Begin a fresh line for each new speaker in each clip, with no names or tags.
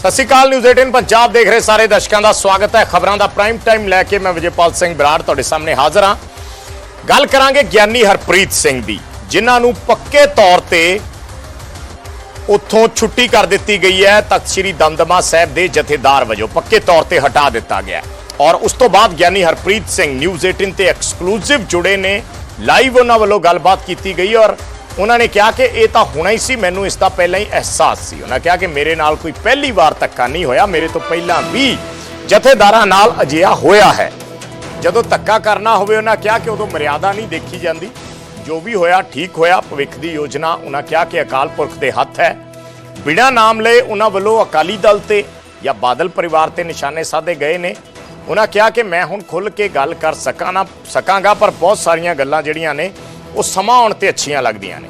ਸਤਿ ਸ਼੍ਰੀ ਅਕਾਲ ਨਿਊਜ਼ 18 ਪੰਜਾਬ ਦੇਖ ਰਹੇ ਸਾਰੇ ਦਰਸ਼ਕਾਂ ਦਾ ਸਵਾਗਤ ਹੈ। ਖਬਰਾਂ ਦਾ ਪ੍ਰਾਈਮ ਟਾਈਮ ਲੈ ਕੇ ਮੈਂ ਵਿਜੇਪਾਲ ਸਿੰਘ ਬਰਾੜ ਤੁਹਾਡੇ ਸਾਹਮਣੇ ਹਾਜ਼ਰ ਹਾਂ। ਗੱਲ ਕਰਾਂਗੇ ਗਿਆਨੀ ਹਰਪ੍ਰੀਤ ਸਿੰਘ ਦੀ, ਜਿਨ੍ਹਾਂ ਨੂੰ ਪੱਕੇ ਤੌਰ ਤੇ ਉੱਥੋਂ ਛੁੱਟੀ ਕਰ ਦਿੱਤੀ ਗਈ ਹੈ। ਤਖਤ ਸ੍ਰੀ ਦਮਦਮਾ ਸਾਹਿਬ ਦੇ ਜਥੇਦਾਰ ਵਜੋਂ ਪੱਕੇ ਤੌਰ ਤੇ ਹਟਾ ਦਿੱਤਾ ਗਿਆ ਔਰ ਉਸ ਤੋਂ ਬਾਅਦ ਗਿਆਨੀ ਹਰਪ੍ਰੀਤ ਸਿੰਘ ਨਿਊਜ਼ 18 ਤੇ ਐਕਸਕਲੂਸਿਵ ਜੁੜੇ ਨੇ। ਲਾਈਵ ਉਹਨਾਂ ਵੱਲੋਂ ਗੱਲਬਾਤ ਕੀਤੀ ਗਈ ਔਰ ਉਹਨਾਂ ਨੇ ਕਿਹਾ ਕਿ ਇਹ ਤਾਂ ਹੋਣਾ ਹੀ ਸੀ, ਮੈਨੂੰ ਇਸ ਦਾ ਪਹਿਲਾਂ ਹੀ ਅਹਿਸਾਸ ਸੀ। ਉਹਨਾਂ ਕਿਹਾ ਕਿ ਮੇਰੇ ਨਾਲ ਕੋਈ ਪਹਿਲੀ ਵਾਰ ਧੱਕਾ ਨਹੀਂ ਹੋਇਆ, ਮੇਰੇ ਤੋਂ ਪਹਿਲਾਂ ਵੀ ਜਥੇਦਾਰਾਂ ਨਾਲ ਅਜਿਹਾ ਹੋਇਆ ਹੈ। ਜਦੋਂ ਧੱਕਾ ਕਰਨਾ ਹੋਵੇ, ਉਹਨਾਂ ਕਿਹਾ ਕਿ ਉਦੋਂ ਮਰਿਆਦਾ ਨਹੀਂ ਦੇਖੀ ਜਾਂਦੀ। ਜੋ ਵੀ ਹੋਇਆ, ਠੀਕ ਹੋਇਆ, ਭਵਿੱਖ ਦੀ ਯੋਜਨਾ, ਉਹਨਾਂ ਕਿਹਾ ਕਿ ਅਕਾਲ ਪੁਰਖ ਦੇ ਹੱਥ ਹੈ। ਬਿਨਾਂ ਨਾਮ ਲਏ ਉਹਨਾਂ ਵੱਲੋਂ ਅਕਾਲੀ ਦਲ ਤੇ ਜਾਂ ਬਾਦਲ ਪਰਿਵਾਰ ਤੇ ਨਿਸ਼ਾਨੇ ਸਾਧੇ ਗਏ ਨੇ। ਉਹਨਾਂ ਕਿਹਾ ਕਿ ਮੈਂ ਹੁਣ ਖੁੱਲ ਕੇ ਗੱਲ ਕਰ ਸਕਾਂ ਨਾ ਸਕਾਂਗਾ, ਪਰ ਬਹੁਤ ਸਾਰੀਆਂ ਗੱਲਾਂ ਜਿਹੜੀਆਂ ਨੇ ਉਹ ਸਮਾਂ ਆਉਣ ਤੇ ਅੱਛੀਆਂ ਲੱਗਦੀਆਂ ਨੇ।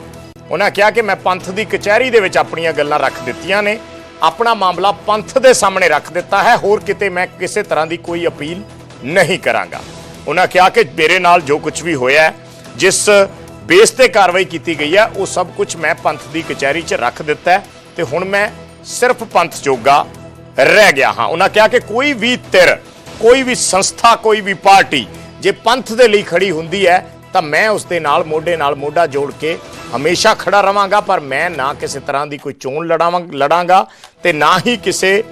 ਉਹਨਾਂ ਕਿਹਾ ਕਿ ਮੈਂ ਪੰਥ ਦੀ ਕਚਹਿਰੀ ਦੇ ਵਿੱਚ ਆਪਣੀਆਂ ਗੱਲਾਂ ਰੱਖ ਦਿੱਤੀਆਂ ਨੇ। ਆਪਣਾ ਮਾਮਲਾ ਪੰਥ ਦੇ ਸਾਹਮਣੇ ਰੱਖ ਦਿੱਤਾ ਹੈ। ਹੋਰ ਕਿਤੇ ਮੈਂ ਕਿਸੇ ਤਰ੍ਹਾਂ ਦੀ ਕੋਈ ਅਪੀਲ ਨਹੀਂ ਕਰਾਂਗਾ। ਉਹਨਾਂ ਕਿਹਾ ਕਿ ਮੇਰੇ ਨਾਲ ਜੋ ਕੁਝ ਵੀ ਹੋਇਆ ਜਿਸ ਬੇਸ ਤੇ ਕਾਰਵਾਈ ਕੀਤੀ ਗਈ ਹੈ, ਉਹ ਸਭ ਕੁਝ ਮੈਂ ਪੰਥ ਦੀ ਕਚਹਿਰੀ 'ਚ ਰੱਖ ਦਿੱਤਾ ਹੈ ਤੇ ਹੁਣ ਮੈਂ ਸਿਰਫ ਪੰਥ ਜੋਗਾ ਰਹਿ ਗਿਆ ਹਾਂ। ਉਹਨਾਂ ਕਿਹਾ ਕਿ ਕੋਈ ਵੀ ਧਿਰ, ਕੋਈ ਵੀ ਸੰਸਥਾ, ਕੋਈ ਵੀ ਪਾਰਟੀ, ਜੇ ਪੰਥ ਦੇ ਲਈ ਖੜੀ ਹੁੰਦੀ ਹੈ ਤਾਂ ਮੈਂ ਉਸ ਦੇ ਨਾਲ, ਮੋਢੇ ਨਾਲ ਮੋਢਾ ਜੋੜ ਕੇ ਹਮੇਸ਼ਾ ਖੜਾ ਰਵਾਂਗਾ, ਪਰ ਮੈਂ ਨਾ ਕਿਸੇ ਤਰ੍ਹਾਂ ਦੀ ਕੋਈ ਚੋਣ ਲੜਾਵਾਂ, ਲੜਾਂਗਾ ਤੇ ਨਾ ਹੀ ਕਿਸੇ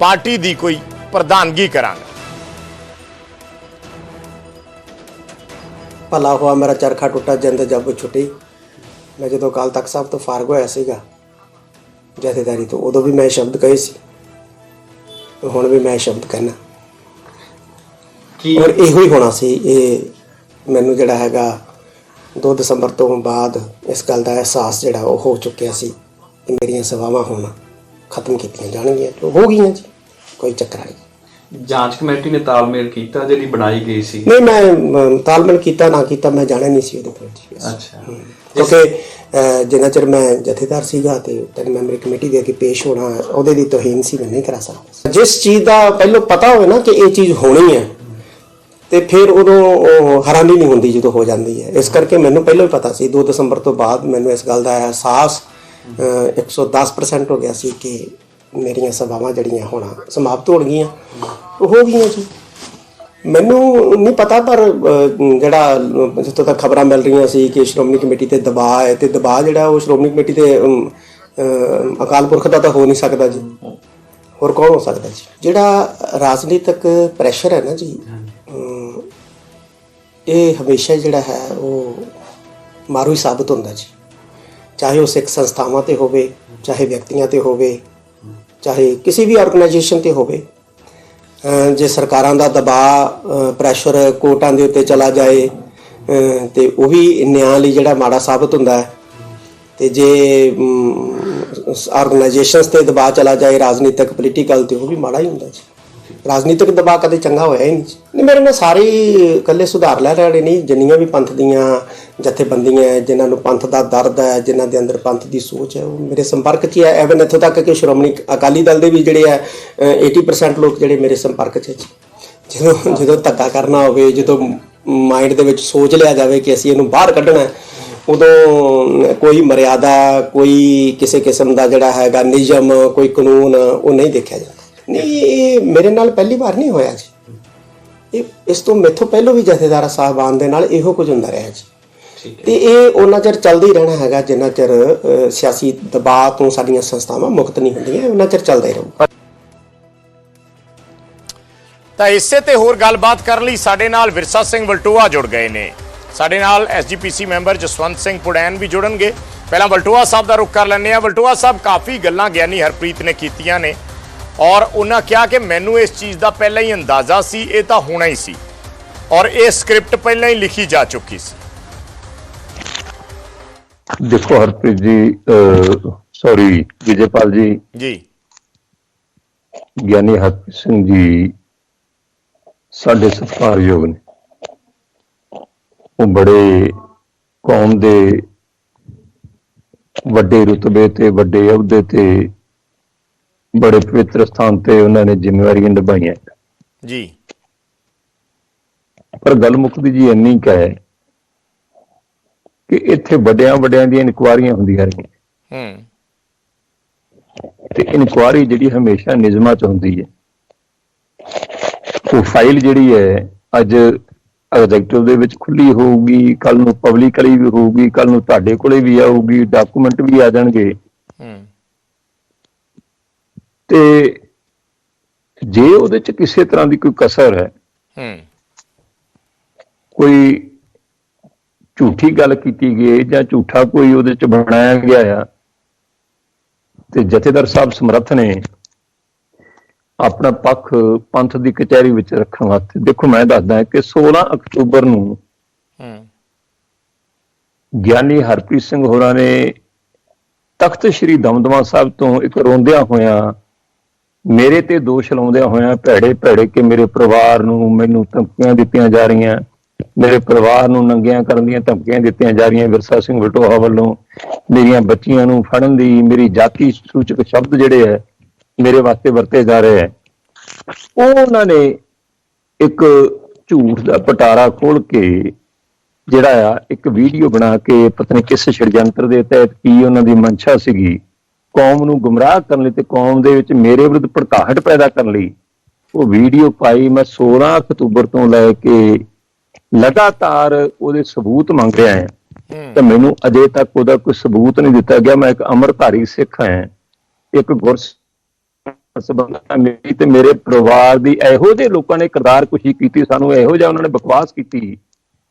ਪਾਰਟੀ ਦੀ ਕੋਈ ਪ੍ਰਧਾਨਗੀ ਕਰਾਂਗਾ।
ਭਲਾ ਹੋਆ ਮੇਰਾ ਚਰਖਾ ਟੁੱਟਾ, ਜਿੰਦ ਜਬ ਛੁੱਟੀ। ਮੈਂ ਜਦੋਂ ਕਾਲ ਤੱਕ ਸਾਹਿਬ ਤੋਂ ਫਾਰਗ ਹੋਇਆ ਸੀਗਾ, ਜਥੇਦਾਰੀ ਤੋਂ, ਉਦੋਂ ਵੀ ਮੈਂ ਸ਼ਬਦ ਕਹੇ ਸੀ। ਹੁਣ ਵੀ ਮੈਂ ਸ਼ਬਦ ਕਹਿਣਾ
ਕੀ
ਔਰ ਇਹੋ ਹੀ ਹੋਣਾ ਸੀ ਇਹ ਮੈਨੂੰ ਜਿਹੜਾ ਹੈਗਾ 2 ਦਸੰਬਰ ਤੋਂ ਬਾਅਦ ਇਸ ਗੱਲ ਦਾ ਅਹਿਸਾਸ ਜਿਹੜਾ ਉਹ ਹੋ ਚੁੱਕਿਆ ਸੀ ਕਿ ਮੇਰੀਆਂ ਸੇਵਾਵਾਂ ਹੁਣ ਖਤਮ ਕੀਤੀਆਂ ਜਾਣਗੀਆਂ ਜੋ ਹੋ ਗਈਆਂ ਜੀ ਕੋਈ ਚੱਕਰ ਨਹੀਂ।
ਜਾਂਚ ਕਮੇਟੀ ਨੇ ਤਾਲਮੇਲ ਕੀਤਾ ਜਿਹੜੀ ਬਣਾਈ ਗਈ ਸੀ?
ਨਹੀਂ ਮੈਂ ਤਾਲਮੇਲ ਕੀਤਾ ਨਾ ਕੀਤਾ ਮੈਂ ਜਾਣਿਆ ਨਹੀਂ ਸੀ ਉਹਦੇ ਕੋਲ ਜੀ।
ਅੱਛਾ।
ਕਿਉਂਕਿ ਜਿੰਨਾ ਚਿਰ ਮੈਂ ਜਥੇਦਾਰ ਸੀਗਾ ਤੇ ਤਿੰਨ ਮੈਂਬਰੀ ਕਮੇਟੀ ਦੇ ਅੱਗੇ ਪੇਸ਼ ਹੋਣਾ ਉਹਦੇ ਦੀ ਤੋਹੀਨ ਸੀ ਮੈਂ ਨਹੀਂ ਕਰਾ ਸਕਦਾ। ਜਿਸ ਚੀਜ਼ ਦਾ ਪਹਿਲਾਂ ਪਤਾ ਹੋਵੇ ਨਾ ਕਿ ਇਹ ਚੀਜ਼ ਹੋਣੀ ਹੈ ਤੇ ਫਿਰ ਉਦੋਂ ਉਹ ਹੈਰਾਨੀ ਨਹੀਂ ਹੁੰਦੀ ਜਦੋਂ ਹੋ ਜਾਂਦੀ ਹੈ। ਇਸ ਕਰਕੇ ਮੈਨੂੰ ਪਹਿਲਾਂ ਹੀ ਪਤਾ ਸੀ 2 ਦਸੰਬਰ ਤੋਂ ਬਾਅਦ ਮੈਨੂੰ ਇਸ ਗੱਲ ਦਾ ਅਹਿਸਾਸ ਅਹ, 110% ਹੋ ਗਿਆ ਸੀ ਕਿ ਮੇਰੀਆਂ ਸਭਾਵਾਂ ਜਿਹੜੀਆਂ ਹੋਣਾ ਸਮਾਪਤ ਹੋ ਗਈਆਂ। ਹੋ ਗਈਆਂ ਜੀ। ਮੈਨੂੰ ਨਹੀਂ ਪਤਾ ਪਰ ਜਿਹੜਾ ਜਿੱਥੋਂ ਤੱਕ ਖਬਰਾਂ ਮਿਲ ਰਹੀਆਂ ਸੀ ਕਿ ਸ਼੍ਰੋਮਣੀ ਕਮੇਟੀ ਤੇ ਦਬਾਅ ਹੈ ਤੇ ਦਬਾਅ ਜਿਹੜਾ ਉਹ ਸ਼੍ਰੋਮਣੀ ਕਮੇਟੀ ਤੇ ਅਕਾਲ ਪੁਰਖ ਦਾ ਤਾਂ ਹੋ ਨਹੀਂ ਸਕਦਾ ਜੀ। ਹੋਰ ਕੌਣ ਹੋ ਸਕਦਾ ਜੀ? ਜਿਹੜਾ ਰਾਜਨੀਤਿਕ ਪ੍ਰੈਸ਼ਰ ਹੈ ਨਾ ਜੀ ਇਹ ਹਮੇਸ਼ਾ ਜਿਹੜਾ ਹੈ ਉਹ ਮਾਰੂ ਹੀ ਸਾਬਤ ਹੁੰਦਾ ਜੀ। ਚਾਹੇ ਉਹ ਸਿੱਖ ਸੰਸਥਾਵਾਂ ਤੇ ਹੋਵੇ, ਚਾਹੇ ਵਿਅਕਤੀਆਂ ਤੇ ਹੋਵੇ, ਚਾਹੇ ਕਿਸੇ ਵੀ ਆਰਗੇਨਾਈਜੇਸ਼ਨ ਤੇ ਹੋਵੇ ਜੇ ਸਰਕਾਰਾਂ ਦਾ ਦਬਾਅ ਪ੍ਰੈਸ਼ਰ ਕੋਰਟਾਂ ਦੇ ਉੱਤੇ ਚਲਾ ਜਾਏ, ਅਹ ਤੇ ਉਹ ਵੀ ਨਿਆਂ ਲਈ ਜਿਹੜਾ ਮਾੜਾ ਸਾਬਤ ਹੁੰਦਾ ਹੈ। ਤੇ ਜੇ ਆਰਗੇਨਾਈਜੇਸ਼ਨਸ ਤੇ ਦਬਾਅ ਚਲਾ ਜਾਏ, ਰਾਜਨੀਤਿਕ ਪੋਲੀਟੀਕਲ ਤੇ ਉਹ ਵੀ ਮਾੜਾ ਹੀ ਹੁੰਦਾ ਜੀ। ਰਾਜਨੀਤਿਕ ਦਬਾਅ ਕਦੇ ਚੰਗਾ ਹੋਇਆ ਹੀ ਨਹੀਂ। ਜੀ। ਨਹੀਂ ਮੇਰੇ ਨਾਲ ਸਾਰੇ ਇਕੱਲੇ ਸੁਧਾਰ ਲੈ ਰਹੇ ਨਹੀਂ। ਜਿੰਨੀਆਂ ਵੀ ਪੰਥ ਦੀਆਂ ਜਥੇਬੰਦੀਆਂ ਜਿਨ੍ਹਾਂ ਨੂੰ ਪੰਥ ਦਾ ਦਰਦ ਹੈ ਜਿਨ੍ਹਾਂ ਦੇ ਅੰਦਰ ਪੰਥ ਦੀ ਸੋਚ ਹੈ ਉਹ ਮੇਰੇ ਸੰਪਰਕ 'ਚ ਹੈ ਐਵੇਂ ਇੱਥੋਂ ਤੱਕ ਕਿ ਸ਼੍ਰੋਮਣੀ ਅਕਾਲੀ ਦਲ ਦੇ ਵੀ ਜਿਹੜੇ ਹੈ ਅਹ 80% ਲੋਕ ਜਿਹੜੇ ਮੇਰੇ ਸੰਪਰਕ 'ਚ ਹੈ ਜਦੋਂ ਜਦੋਂ ਧੱਕਾ ਕਰਨਾ ਹੋਵੇ ਜਦੋਂ ਮਾਈਂਡ ਦੇ ਵਿੱਚ ਸੋਚ ਲਿਆ ਜਾਵੇ ਕਿ ਅਸੀਂ ਇਹਨੂੰ ਬਾਹਰ ਕੱਢਣਾ ਹੈ, ਉਦੋਂ ਕੋਈ ਮਰਿਆਦਾ ਕੋਈ ਕਿਸੇ ਕਿਸਮ ਦਾ ਜਿਹੜਾ ਹੈਗਾ ਨਿਯਮ ਕੋਈ ਕਾਨੂੰਨ ਉਹ ਨਹੀਂ ਦੇਖਿਆ ਜਾਂਦਾ। ਨਹੀਂ ਇਹ ਮੇਰੇ ਨਾਲ ਪਹਿਲੀ ਵਾਰ ਨਹੀਂ ਹੋਇਆ ਜੀ। ਇਹ ਇਸ ਤੋਂ ਮੇਥੋਂ ਪਹਿਲਾਂ ਵੀ ਜਥੇਦਾਰ ਸਾਹਿਬਾਨ ਦੇ ਨਾਲ ਇਹੋ ਕੁਝ ਹੁੰਦਾ ਰਿਹਾ ਜੀ। ਤੇ ਇਹ ਉਹਨਾਂ ਚਿਰ ਚੱਲਦਾ ਹੀ ਰਹਿਣਾ ਹੈਗਾ ਜਿੰਨਾ ਚਿਰ ਸਿਆਸੀ ਦਬਾਅ ਤੋਂ ਸਾਡੀਆਂ ਸੰਸਥਾਵਾਂ ਮੁਕਤ ਨਹੀਂ ਹੁੰਦੀਆਂ ਉਹਨਾਂ ਚਿਰ ਚੱਲਦਾ ਹੀ ਰਹੂ।
ਤਾਂ ਇਸੇ ਤੇ ਹੋਰ ਗੱਲਬਾਤ ਕਰਨ ਲਈ ਸਾਡੇ ਨਾਲ ਵਿਰਸਾ ਸਿੰਘ ਵਲਟੋਆ ਜੁੜ ਗਏ ਨੇ। ਸਾਡੇ ਨਾਲ ਐਸਜੀਪੀਸੀ ਮੈਂਬਰ ਜਸਵੰਤ ਸਿੰਘ ਪੁੜੈਨ ਵੀ ਜੁੜਨਗੇ। ਪਹਿਲਾਂ ਵਲਟੋਆ ਸਾਹਿਬ ਦਾ ਰੁਖ ਕਰ ਲੈਂਦੇ ਆ ਵਲਟੋਆ ਸਾਹਿਬ ਕਾਫੀ ਗੱਲਾਂ ਗਿਆਨੀ ਹਰਪ੍ਰੀਤ ਨੇ ਕੀਤੀਆਂ ਨੇ। ਔਰ ਉਹਨਾਂ ਕਿਹਾ ਕਿ ਮੈਨੂੰ ਇਸ ਚੀਜ਼ ਦਾ ਪਹਿਲਾਂ ਹੀ ਅੰਦਾਜ਼ਾ ਸੀ ਇਹ ਤਾਂ ਹੋਣਾ ਹੀ ਸੀ। ਔਰ ਇਹ ਸਕ੍ਰਿਪਟ ਪਹਿਲਾਂ ਹੀ ਲਿਖੀ ਜਾ ਚੁੱਕੀ ਸੀ।
ਦੇਖੋ ਹਰਪ੍ਰੀਤ ਜੀ ਸੌਰੀ ਵਿਜੇਪਾਲ ਜੀ।
ਜੀ।
ਗਿਆਨੀ ਹਰਪ੍ਰੀਤ ਸਿੰਘ ਜੀ ਸਾਡੇ ਸਤਿਕਾਰਯੋਗ ਨੇ। ਉਹ ਬੜੇ ਕੌਮ ਦੇ ਵੱਡੇ ਰੁਤਬੇ ਤੇ ਵੱਡੇ ਅਹੁਦੇ ਤੇ ਬੜੇ ਪਵਿੱਤਰ ਸਥਾਨ ਤੇ ਉਹਨਾਂ ਨੇ ਜ਼ਿੰਮੇਵਾਰੀਆਂ ਨਿਭਾਈਆਂ।
ਜੀ।
ਪਰ ਗੱਲ ਮੁੱਕਦੀ ਜੀ ਇੰਨੀ ਕੁ ਹੈ ਕਿ ਇੱਥੇ ਵੱਡਿਆਂ ਵੱਡਿਆਂ ਦੀਆਂ ਇਨਕੁਆਰੀਆਂ ਹੁੰਦੀਆਂ ਰਹੀਆਂ।
ਹੂੰ।
ਤੇ ਇਨਕੁਆਰੀ ਜਿਹੜੀ ਹਮੇਸ਼ਾ ਨਿਯਮਾਂ 'ਚ ਹੁੰਦੀ ਹੈ। ਉਹ ਫਾਈਲ ਜਿਹੜੀ ਹੈ ਅੱਜ ਐਗਜ਼ੈਕਟਿਵ ਦੇ ਵਿੱਚ ਖੁੱਲੀ ਹੋਊਗੀ ਕੱਲ ਨੂੰ ਪਬਲਿਕਲੀ ਵੀ ਹੋਊਗੀ ਕੱਲ ਨੂੰ ਤੁਹਾਡੇ ਕੋਲੇ ਵੀ ਆਊਗੀ ਡਾਕੂਮੈਂਟ ਵੀ ਆ ਜਾਣਗੇ। ਤੇ ਜੇ ਉਹਦੇ 'ਚ ਕਿਸੇ ਤਰ੍ਹਾਂ ਦੀ ਕੋਈ ਕਸਰ ਹੈ
ਹੂੰ।
ਕੋਈ ਝੂਠੀ ਗੱਲ ਕੀਤੀ ਗਈ ਜਾਂ ਝੂਠਾ ਕੋਈ ਉਹਦੇ 'ਚ ਬਣਾਇਆ ਗਿਆ ਆ ਤੇ ਜਥੇਦਾਰ ਸਾਹਿਬ ਸਮਰੱਥ ਨੇ ਆਪਣਾ ਪੱਖ ਪੰਥ ਦੀ ਕਚਹਿਰੀ ਵਿੱਚ ਰੱਖਣ ਵਾਸਤੇ ਦੇਖੋ ਮੈਂ ਦੱਸਦਾ ਕਿ 16 ਅਕਤੂਬਰ ਨੂੰ
ਹੂੰ।
ਗਿਆਨੀ ਹਰਪ੍ਰੀਤ ਸਿੰਘ ਹੋਰਾਂ ਨੇ ਤਖਤ ਸ੍ਰੀ ਦਮਦਮਾ ਸਾਹਿਬ ਤੋਂ ਇੱਕ ਰੋਂਦਿਆਂ ਹੋਇਆਂ ਮੇਰੇ ਤੇ ਦੋਸ਼ ਲਾਉਂਦਿਆਂ ਹੋਇਆਂ ਭੈੜੇ ਭੈੜੇ ਕਿ ਮੇਰੇ ਪਰਿਵਾਰ ਨੂੰ ਮੈਨੂੰ ਧਮਕੀਆਂ ਦਿੱਤੀਆਂ ਜਾ ਰਹੀਆਂ, ਮੇਰੇ ਪਰਿਵਾਰ ਨੂੰ ਨੰਗਿਆਂ ਕਰਨ ਦੀਆਂ ਧਮਕੀਆਂ ਦਿੱਤੀਆਂ ਜਾ ਰਹੀਆਂ ਵਿਰਸਾ ਸਿੰਘ ਵਟੋਹਾ ਵੱਲੋਂ, ਮੇਰੀਆਂ ਬੱਚੀਆਂ ਨੂੰ ਫੜਨ ਦੀ ਮੇਰੀ ਜਾਤੀ ਸੂਚਕ ਸ਼ਬਦ ਜਿਹੜੇ ਹੈ, ਮੇਰੇ ਵਾਸਤੇ ਵਰਤੇ ਜਾ ਰਹੇ ਹੈ। ਉਹ ਉਹਨਾਂ ਨੇ ਇੱਕ ਝੂਠ ਦਾ ਪਟਾਰਾ ਖੋਲ ਕੇ ਜਿਹੜਾ ਆ, ਇੱਕ ਵੀਡੀਓ ਬਣਾ ਕੇ ਪਤਨੀ ਕਿਸ ਛੜਯੰਤਰ ਦੇ ਤਹਿਤ ਕੀ ਉਹਨਾਂ ਦੀ ਮਨਸ਼ਾ ਸੀਗੀ। ਕੌਮ ਨੂੰ ਗੁੰਮਰਾਹ ਕਰਨ ਲਈ ਤੇ ਕੌਮ ਦੇ ਵਿੱਚ ਮੇਰੇ ਵਿਰੁੱਧ ਭੜਕਾਹਟ ਪੈਦਾ ਕਰਨ ਲਈ ਉਹ ਵੀਡੀਓ ਪਾਈ ਮੈਂ 16 ਅਕਤੂਬਰ ਤੋਂ ਲੈ ਕੇ ਲਗਾਤਾਰ ਉਹਦੇ ਸਬੂਤ ਮੰਗ ਰਿਹਾ ਹਾਂ। ਤੇ ਮੈਨੂੰ ਅਜੇ ਤੱਕ ਉਹਦਾ ਕੋਈ ਸਬੂਤ ਨਹੀਂ ਦਿੱਤਾ ਗਿਆ। ਮੈਂ ਇੱਕ ਅਮਰਧਾਰੀ ਸਿੱਖ ਹਾਂ। ਇੱਕ ਗੁਰਸਬੰਧਾ ਮੇਰੀ ਤੇ ਮੇਰੇ ਪਰਿਵਾਰ ਦੀ ਇਹੋ ਜਿਹੇ ਲੋਕਾਂ ਨੇ ਕਿਰਦਾਰ ਕੁਸ਼ੀ ਕੀਤੀ। ਸਾਨੂੰ ਇਹੋ ਜਿਹਾ ਉਹਨਾਂ ਨੇ ਬਕਵਾਸ ਕੀਤੀ